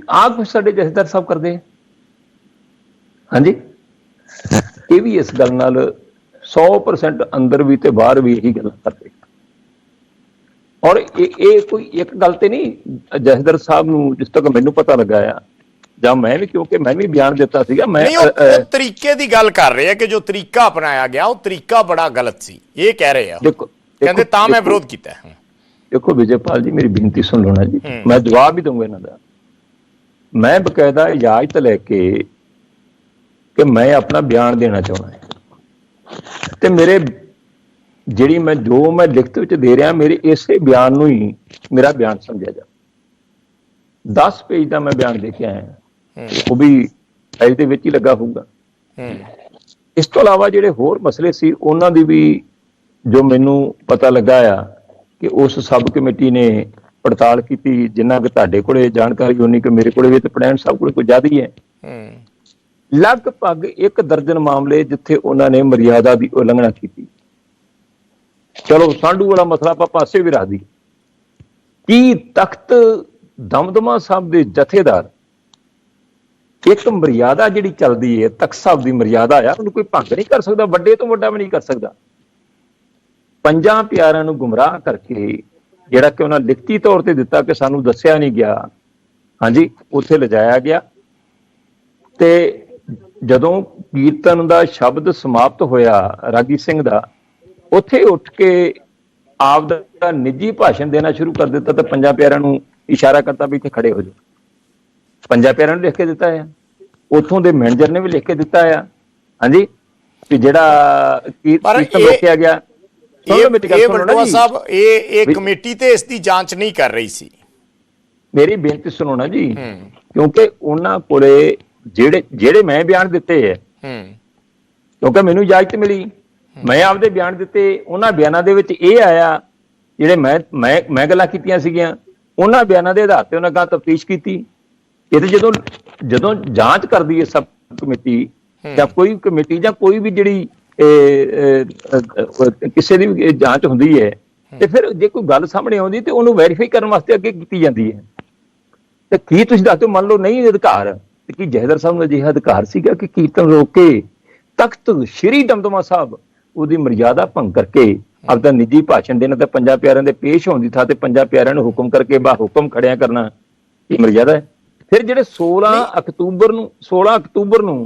ਆਹ ਕੁਛ ਸਾਡੇ ਜਥੇਦਾਰ ਸਾਹਿਬ ਕਰਦੇ। ਹਾਂਜੀ? ਇਹ ਵੀ ਇਸ ਗੱਲ ਨਾਲ 100% ਅੰਦਰ ਵੀ ਤੇ ਬਾਹਰ ਵੀ ਇਹੀ ਗੱਲ ਕਰਦੇ ਔਰ ਇਹ ਇਹ ਕੋਈ ਇੱਕ ਗੱਲ ਤੇ ਨਹੀਂ ਜਥੇਦਾਰ ਸਾਹਿਬ ਨੂੰ ਜਿਸ ਤੱਕ ਮੈਨੂੰ ਪਤਾ ਲੱਗਾ ਆ ਜਾਂ ਮੈਂ ਵੀ ਕਿਉਂਕਿ ਮੈਂ ਵੀ ਬਿਆਨ ਦਿੱਤਾ ਸੀਗਾ ਮੈਂ
ਨਹੀਂ ਉਹ ਤਰੀਕੇ ਦੀ ਗੱਲ ਕਰ ਰਹੇ ਆ ਕਿ ਜੋ ਤਰੀਕਾ ਅਪਣਾਇਆ ਗਿਆ ਉਹ ਤਰੀਕਾ ਬੜਾ ਗਲਤ ਸੀ ਇਹ ਕਹਿ ਰਹੇ ਆ। ਕਹਿੰਦੇ ਤਾਂ ਮੈਂ ਵਿਰੋਧ ਕੀਤਾ।
ਦੇਖੋ ਵਿਜੇਪਾਲ ਜੀ ਮੇਰੀ ਬੇਨਤੀ ਸੁਣ ਲਓ ਨਾ ਜੀ। ਮੈਂ ਜਵਾਬ ਵੀ ਦਊਂਗਾ ਇਹਨਾਂ ਦਾ। ਮੈਂ ਬਕਾਇਦਾ ਇਜਾਜ਼ਤ ਲੈ ਕੇ ਕਿ ਮੈਂ ਆਪਣਾ ਬਿਆਨ ਦੇਣਾ ਚਾਹੁੰਦਾ ਤੇ ਮੇਰੇ ਜਿਹੜੀ ਮੈਂ ਜੋ ਮੈਂ ਲਿਖਤ ਵਿੱਚ ਦੇ ਰਿਹਾ ਮੇਰੇ ਇਸੇ ਬਿਆਨ ਨੂੰ ਹੀ ਮੇਰਾ ਬਿਆਨ ਸਮਝਿਆ ਜਾ 10 ਪੇਜ ਦਾ ਮੈਂ ਬਿਆਨ ਦੇ ਕੇ ਆਇਆ ਉਹ ਵੀ ਫਾਈਲ ਦੇ ਵਿੱਚ ਹੀ ਲੱਗਾ ਹੋਊਗਾ। ਇਸ ਤੋਂ ਇਲਾਵਾ ਜਿਹੜੇ ਹੋਰ ਮਸਲੇ ਸੀ ਉਹਨਾਂ ਦੀ ਵੀ ਜੋ ਮੈਨੂੰ ਪਤਾ ਲੱਗਾ ਆ ਕਿ ਉਸ ਸਬ ਕਮੇਟੀ ਨੇ ਪੜਤਾਲ ਕੀਤੀ ਜਿੰਨਾ ਕਿ ਤੁਹਾਡੇ ਕੋਲੇ ਜਾਣਕਾਰੀ ਉਨੀ ਕਿ ਮੇਰੇ ਕੋਲੇ ਵੀ ਤੇ ਪੜੈਣ ਸਾਹਿਬ ਕੋਲੇ ਕੋਈ ਜ਼ਿਆਦਾ ਹੈ। ਹੂੰ। ਲਗਭਗ ਇੱਕ ਦਰਜਨ ਮਾਮਲੇ ਜਿੱਥੇ ਉਹਨਾਂ ਨੇ ਮਰਿਆਦਾ ਦੀ ਉਲੰਘਣਾ ਕੀਤੀ। ਚਲੋ ਸਾਂਢੂ ਵਾਲਾ ਮਸਲਾ ਆਪਾਂ ਪਾਸੇ ਵੀ ਰੱਖ ਦੀ ਕੀ ਤਖਤ ਦਮਦਮਾ ਸਾਹਿਬ ਦੇ ਜਥੇਦਾਰ ਇੱਕ ਮਰਿਆਦਾ ਜਿਹੜੀ ਚੱਲਦੀ ਹੈ ਤਖਤ ਸਾਹਿਬ ਦੀ ਮਰਿਆਦਾ ਆ, ਉਹਨੂੰ ਕੋਈ ਭੰਗ ਨਹੀਂ ਕਰ ਸਕਦਾ, ਵੱਡੇ ਤੋਂ ਵੱਡਾ ਵੀ ਨਹੀਂ ਕਰ ਸਕਦਾ। ਪੰਜਾਂ ਪਿਆਰਿਆਂ ਨੂੰ ਗੁੰਮਰਾਹ ਕਰਕੇ ਜਿਹੜਾ ਕਿ ਉਹਨਾਂ ਲਿਖਤੀ ਤੌਰ ਤੇ ਦਿੱਤਾ ਕਿ ਸਾਨੂੰ ਦੱਸਿਆ ਨਹੀਂ ਗਿਆ, ਹਾਂਜੀ, ਉੱਥੇ ਲਿਜਾਇਆ ਗਿਆ। ਤੇ ਜਦੋਂ ਕੀਰਤਨ ਦਾ ਸ਼ਬਦ ਸਮਾਪਤ ਹੋਇਆ ਰਾਗੀ ਸਿੰਘ ਦਾ ਉੱਥੇ ਉੱਠ ਕੇ ਆਪ ਦਾ ਨਿੱਜੀ ਭਾਸ਼ਣ ਦੇਣਾ ਸ਼ੁਰੂ ਕਰ ਦਿੱਤਾ ਤੇ ਪੰਜਾਂ ਪਿਆਰਿਆਂ ਨੂੰ ਇਸ਼ਾਰਾ ਕਰਤਾ ਵੀ ਇੱਥੇ ਖੜੇ ਹੋ ਜਾਓ। ਪੰਜਾਂ ਪਿਆਰਿਆਂ ਨੂੰ ਲਿਖ ਕੇ ਦਿੱਤਾ ਹੈ ਉੱਥੋਂ ਦੇ ਮੈਨੇਜਰ ਨੇ ਵੀ ਲਿਖ ਕੇ ਦਿੱਤਾ ਹੈ ਹਾਂਜੀ? ਕਿ ਜਿਹੜਾ
ਇਹ-
ਰੋਕਿਆ ਗਿਆ।
ਇਹ
ਜੀ।
ਸਾਹਿਬ ਇਹ ਇਹ
ਵੀ-
ਕਮੇਟੀ ਤੇ ਇਸ ਦੀ ਜਾਂਚ ਨਹੀਂ ਕਰ ਰਹੀ ਸੀ।
ਮੇਰੀ ਬੇਨਤੀ ਸੁਣੋ ਨਾ ਜੀ। ਕਿਉਂਕਿ ਉਹਨਾਂ ਕੋਲੇ ਜਿਹੜੇ ਜਿਹੜੇ ਮੈਂ ਬਿਆਨ ਦਿੱਤੇ ਹੈ
ਹੂੰ।
ਕਿਉਂਕਿ ਮੈਨੂੰ ਇਜਾਜ਼ਤ ਮਿਲੀ। ਮੈਂ ਆਪਦੇ ਬਿਆਨ ਦਿੱਤੇ ਉਹਨਾਂ ਬਿਆਨਾਂ ਦੇ ਵਿੱਚ ਇਹ ਆਇਆ ਜਿਹੜੇ ਮੈਂ ਮੈਂ ਮੈਂ ਗੱਲਾਂ ਕੀਤੀਆਂ ਸੀਗੀਆਂ ਉਹਨਾਂ ਬਿਆਨਾਂ ਦੇ ਆਧਾਰ ਤੇ ਉਹਨਾਂ ਗਾਂ ਤਫਤੀਸ਼ ਕੀਤੀ। ਇਹ ਤੇ ਜਦੋਂ ਜਦੋਂ ਜਾਂਚ ਕਰਦੀ ਹੈ ਸਬ ਕਮੇਟੀ ਜਾਂ ਕੋਈ ਕਮੇਟੀ ਜਾਂ ਕੋਈ ਵੀ ਜਿਹੜੀ ਕਿਸੇ ਦੀ ਵੀ ਜਾਂਚ ਹੁੰਦੀ ਹੈ ਤੇ ਫਿਰ ਜੇ ਕੋਈ ਗੱਲ ਸਾਹਮਣੇ ਆਉਂਦੀ ਤੇ ਉਹਨੂੰ ਵੈਰੀਫਾਈ ਕਰਨ ਵਾਸਤੇ ਅੱਗੇ ਕੀਤੀ ਜਾਂਦੀ ਹੈ। ਤੇ ਕੀ ਤੁਸੀਂ ਦੱਸੋ ਮੰਨ ਲਓ ਨਹੀਂ ਅਧਿਕਾਰ ਤੇ ਕੀ ਜਹਦਰ ਸਾਹਿਬ ਨੂੰ ਅਜਿਹਾ ਅਧਿਕਾਰ ਸੀਗਾ ਕਿ ਕੀਰਤਨ ਰੋਕ ਕੇ ਤਖਤ ਸ਼੍ਰੀ ਦਮਦਮਾ ਸਾਹਿਬ ਉਹਦੀ ਮਰਿਆਦਾ ਭੰਗ ਕਰਕੇ ਆਪਦਾ ਨਿੱਜੀ ਭਾਸ਼ਣ ਦੇਣਾ ਤੇ ਪੰਜਾਂ ਪਿਆਰਿਆਂ ਦੇ ਪੇਸ਼ ਹੋਣ ਦੀ ਥਾਂ ਤੇ ਪੰਜਾਂ ਪਿਆਰਿਆਂ ਨੂੰ ਹੁਕਮ ਕਰਕੇ ਬਾ ਹੁਕਮ ਖੜਿਆ ਕਰਨਾ ਇਹ ਮਰਿਆਦਾ ਹੈ। ਫਿਰ ਜਿਹੜੇ 16 ਅਕਤੂਬਰ ਨੂੰ 16 ਅਕਤੂਬਰ ਨੂੰ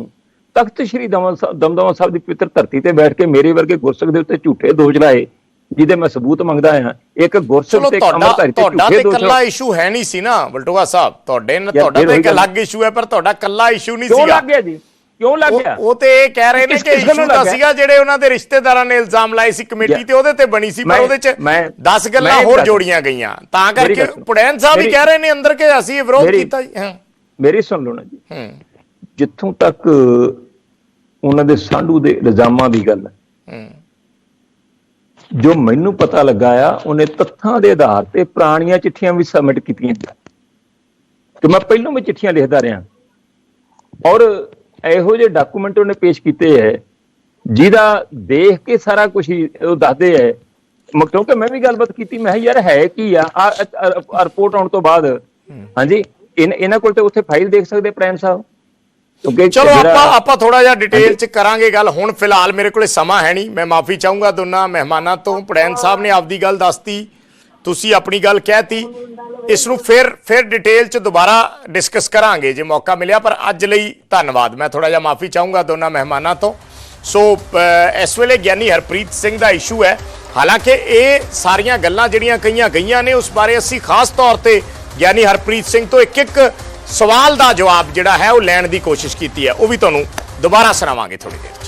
ਤਖਤ ਸ੍ਰੀ ਦਮਦਮਾ ਸਾਹਿਬ- ਦੀ ਪਵਿੱਤਰ ਧਰਤੀ ਤੇ ਬੈਠ ਕੇ ਮੇਰੇ ਵਰਗੇ ਗੁਰਸਿੱਖ ਦੇ ਉੱਤੇ ਝੂਠੇ ਦੋਸ਼ ਲਾਏ ਜਿਹਦੇ ਮੈਂ ਸਬੂਤ ਮੰਗਦਾ ਹਾਂ ਇੱਕ ਗੁਰਸਿੱਖ ਤੇ
ਤੁਹਾਡਾ
ਅਮਰਧਾਰੀ ਤੇ
ਤੁਹਾਡਾ
ਝੂਠੇ
ਤੇ
ਦੋਸ਼
ਕੱਲਾ ਇਸ਼ੂ ਹੈ ਨਹੀਂ ਸੀ ਨਾ ਬਲਟੋਆ ਸਾਹਿਬ। ਤੁਹਾਡੇ ਨਾਲ ਤੁਹਾਡਾ ਤਾਂ ਇੱਕ ਅਲੱਗ ਇਸ਼ੂ ਹੈ ਪਰ ਤੁਹਾਡਾ ਕੱਲਾ ਇਸ਼ੂ ਨਹੀਂ
ਕਿਉਂ
ਸੀਗਾ।
ਲੱਗ ਗਿਆ ਜੀ? ਕਿਉਂ ਲੱਗ ਗਿਆ?
ਉਹ ਤੇ ਇਹ ਕਹਿ ਰਹੇ ਨੇ ਕਿ ਇਸ਼ੂ
ਗਿਆ?
ਸੀਗਾ ਜਿਹੜੇ ਉਹਨਾਂ ਦੇ ਰਿਸ਼ਤੇਦਾਰਾਂ ਨੇ ਇਲਜ਼ਾਮ ਲਾਏ ਸੀ ਕਮੇਟੀ ਤੇ ਉਹਦੇ ਤੇ ਬਣੀ ਸੀ ਪਰ ਉਹਦੇ ਚ
ਮੈਂ-
10 ਗੱਲਾਂ ਹੋਰ ਜੋੜੀਆਂ ਗਈਆਂ। ਤਾਂ ਕਰਕੇ। ਪੁੜੈਨ ਸਾਹਿਬ
ਮੇਰੀ-
ਕਹਿ ਰਹੇ ਨੇ ਅੰਦਰ ਕਿ ਅਸੀਂ ਇਹ ਵਿਰੋਧ ਕੀਤਾ ਜੀ। ਹਾਂ।
ਮੇਰੀ ਸੁਣ ਲਓ ਨਾ ਜੀ।
ਹੂੰ।
ਜਿੱਥੋਂ ਤੱਕ ਉਹਨਾਂ ਦੇ ਸਾਂਢੂ ਦੇ ਇਲਜ਼ਾਮਾਂ ਦੀ ਗੱਲ ਹੈ
ਹੂੰ।
ਜੋ ਮੈਨੂੰ ਪਤਾ ਲੱਗਾ ਆ ਉਹਨੇ ਤੱਥਾਂ ਦੇ ਆਧਾਰ ਤੇ ਪੁਰਾਣੀਆਂ ਚਿੱਠੀਆਂ ਵੀ ਸਬਮਿਟ ਕੀਤੀਆਂ ਕਿ ਮੈਂ ਪਹਿਲਾਂ ਵੀ ਚਿੱਠੀਆਂ ਲਿਖਦਾ ਰਿਹਾ। ਔਰ ਇਹੋ ਜਿਹੇ ਡਾਕੂਮੈਂਟ ਉਹਨੇ ਪੇਸ਼ ਕੀਤੇ ਹੈ ਜਿਹਦਾ ਦੇਖ ਕੇ ਸਾਰਾ ਕੁਝ ਹੀ ਉਹ ਦੱਸਦੇ ਹੈ। ਮ- ਕਿਉਂਕਿ ਮੈਂ ਵੀ ਗੱਲਬਾਤ ਕੀਤੀ ਮੈਂ ਕਿਹਾ ਯਾਰ ਹੈ ਕੀ ਆ? ਰਿਪੋਰਟ ਆਉਣ ਤੋਂ ਬਾਅਦ। ਹਾਂਜੀ ਇਹਨਾਂ ਕੋਲ ਤੇ ਉੱਥੇ ਫਾਈਲ ਦੇਖ ਸਕਦੇ ਪ੍ਰੈਮ ਸਾਹਿਬ? ਕਿਉਂਕਿ
ਚਲੋ ਆਪਾਂ ਆਪਾਂ ਥੋੜਾ ਜਿਹਾ ਡਿਟੇਲ ਚ ਕਰਾਂਗੇ ਗੱਲ। ਹੁਣ ਫਿਲਹਾਲ ਮੇਰੇ ਕੋਲੇ ਸਮਾਂ ਹੈ ਨਹੀਂ। ਮੈਂ ਮਾਫੀ ਚਾਹੂੰਗਾ ਦੋਨਾਂ ਮਹਿਮਾਨਾਂ ਤੋਂ। ਪੜੈਨ ਸਾਹਿਬ ਨੇ ਆਪਦੀ ਗੱਲ ਦੱਸਤੀ। ਤੁਸੀਂ ਆਪਣੀ ਗੱਲ ਕਹਿਤੀ। ਇਸ ਨੂੰ ਫਿਰ ਫਿਰ ਡਿਟੇਲ ਚ ਦੁਬਾਰਾ ਡਿਸਕਸ ਕਰਾਂਗੇ ਜੇ ਮੌਕਾ ਮਿਲਿਆ, ਪਰ ਅੱਜ ਲਈ ਧੰਨਵਾਦ। ਮੈਂ ਥੋੜਾ ਜਿਹਾ ਮਾਫੀ ਚਾਹੂੰਗਾ ਦੋਨਾਂ ਮਹਿਮਾਨਾਂ ਤੋਂ। ਸੋ ਇਸ ਵੇਲੇ ਗਿਆਨੀ ਹਰਪ੍ਰੀਤ ਸਿੰਘ ਦਾ ਇਸ਼ੂ ਹੈ। ਹਾਲਾਂਕਿ ਇਹ ਸਾਰੀਆਂ ਗੱਲਾਂ ਜਿਹੜੀਆਂ ਕਹੀਆਂ ਗਈਆਂ ਨੇ, ਉਸ ਬਾਰੇ ਅਸੀਂ ਖਾਸ ਤੌਰ ਤੇ ਗਿਆਨੀ ਹਰਪ੍ਰੀਤ ਸਿੰਘ ਤੋਂ ਇੱਕ ਇੱਕ ਸਵਾਲ ਦਾ ਜਵਾਬ ਜਿਹੜਾ ਹੈ, ਉਹ ਲੈਣ ਦੀ ਕੋਸ਼ਿਸ਼ ਕੀਤੀ ਹੈ। ਉਹ ਵੀ ਤੁਹਾਨੂੰ ਦੁਬਾਰਾ ਸੁਣਾਵਾਂਗੇ ਥੋੜੀ ਦੇਰ।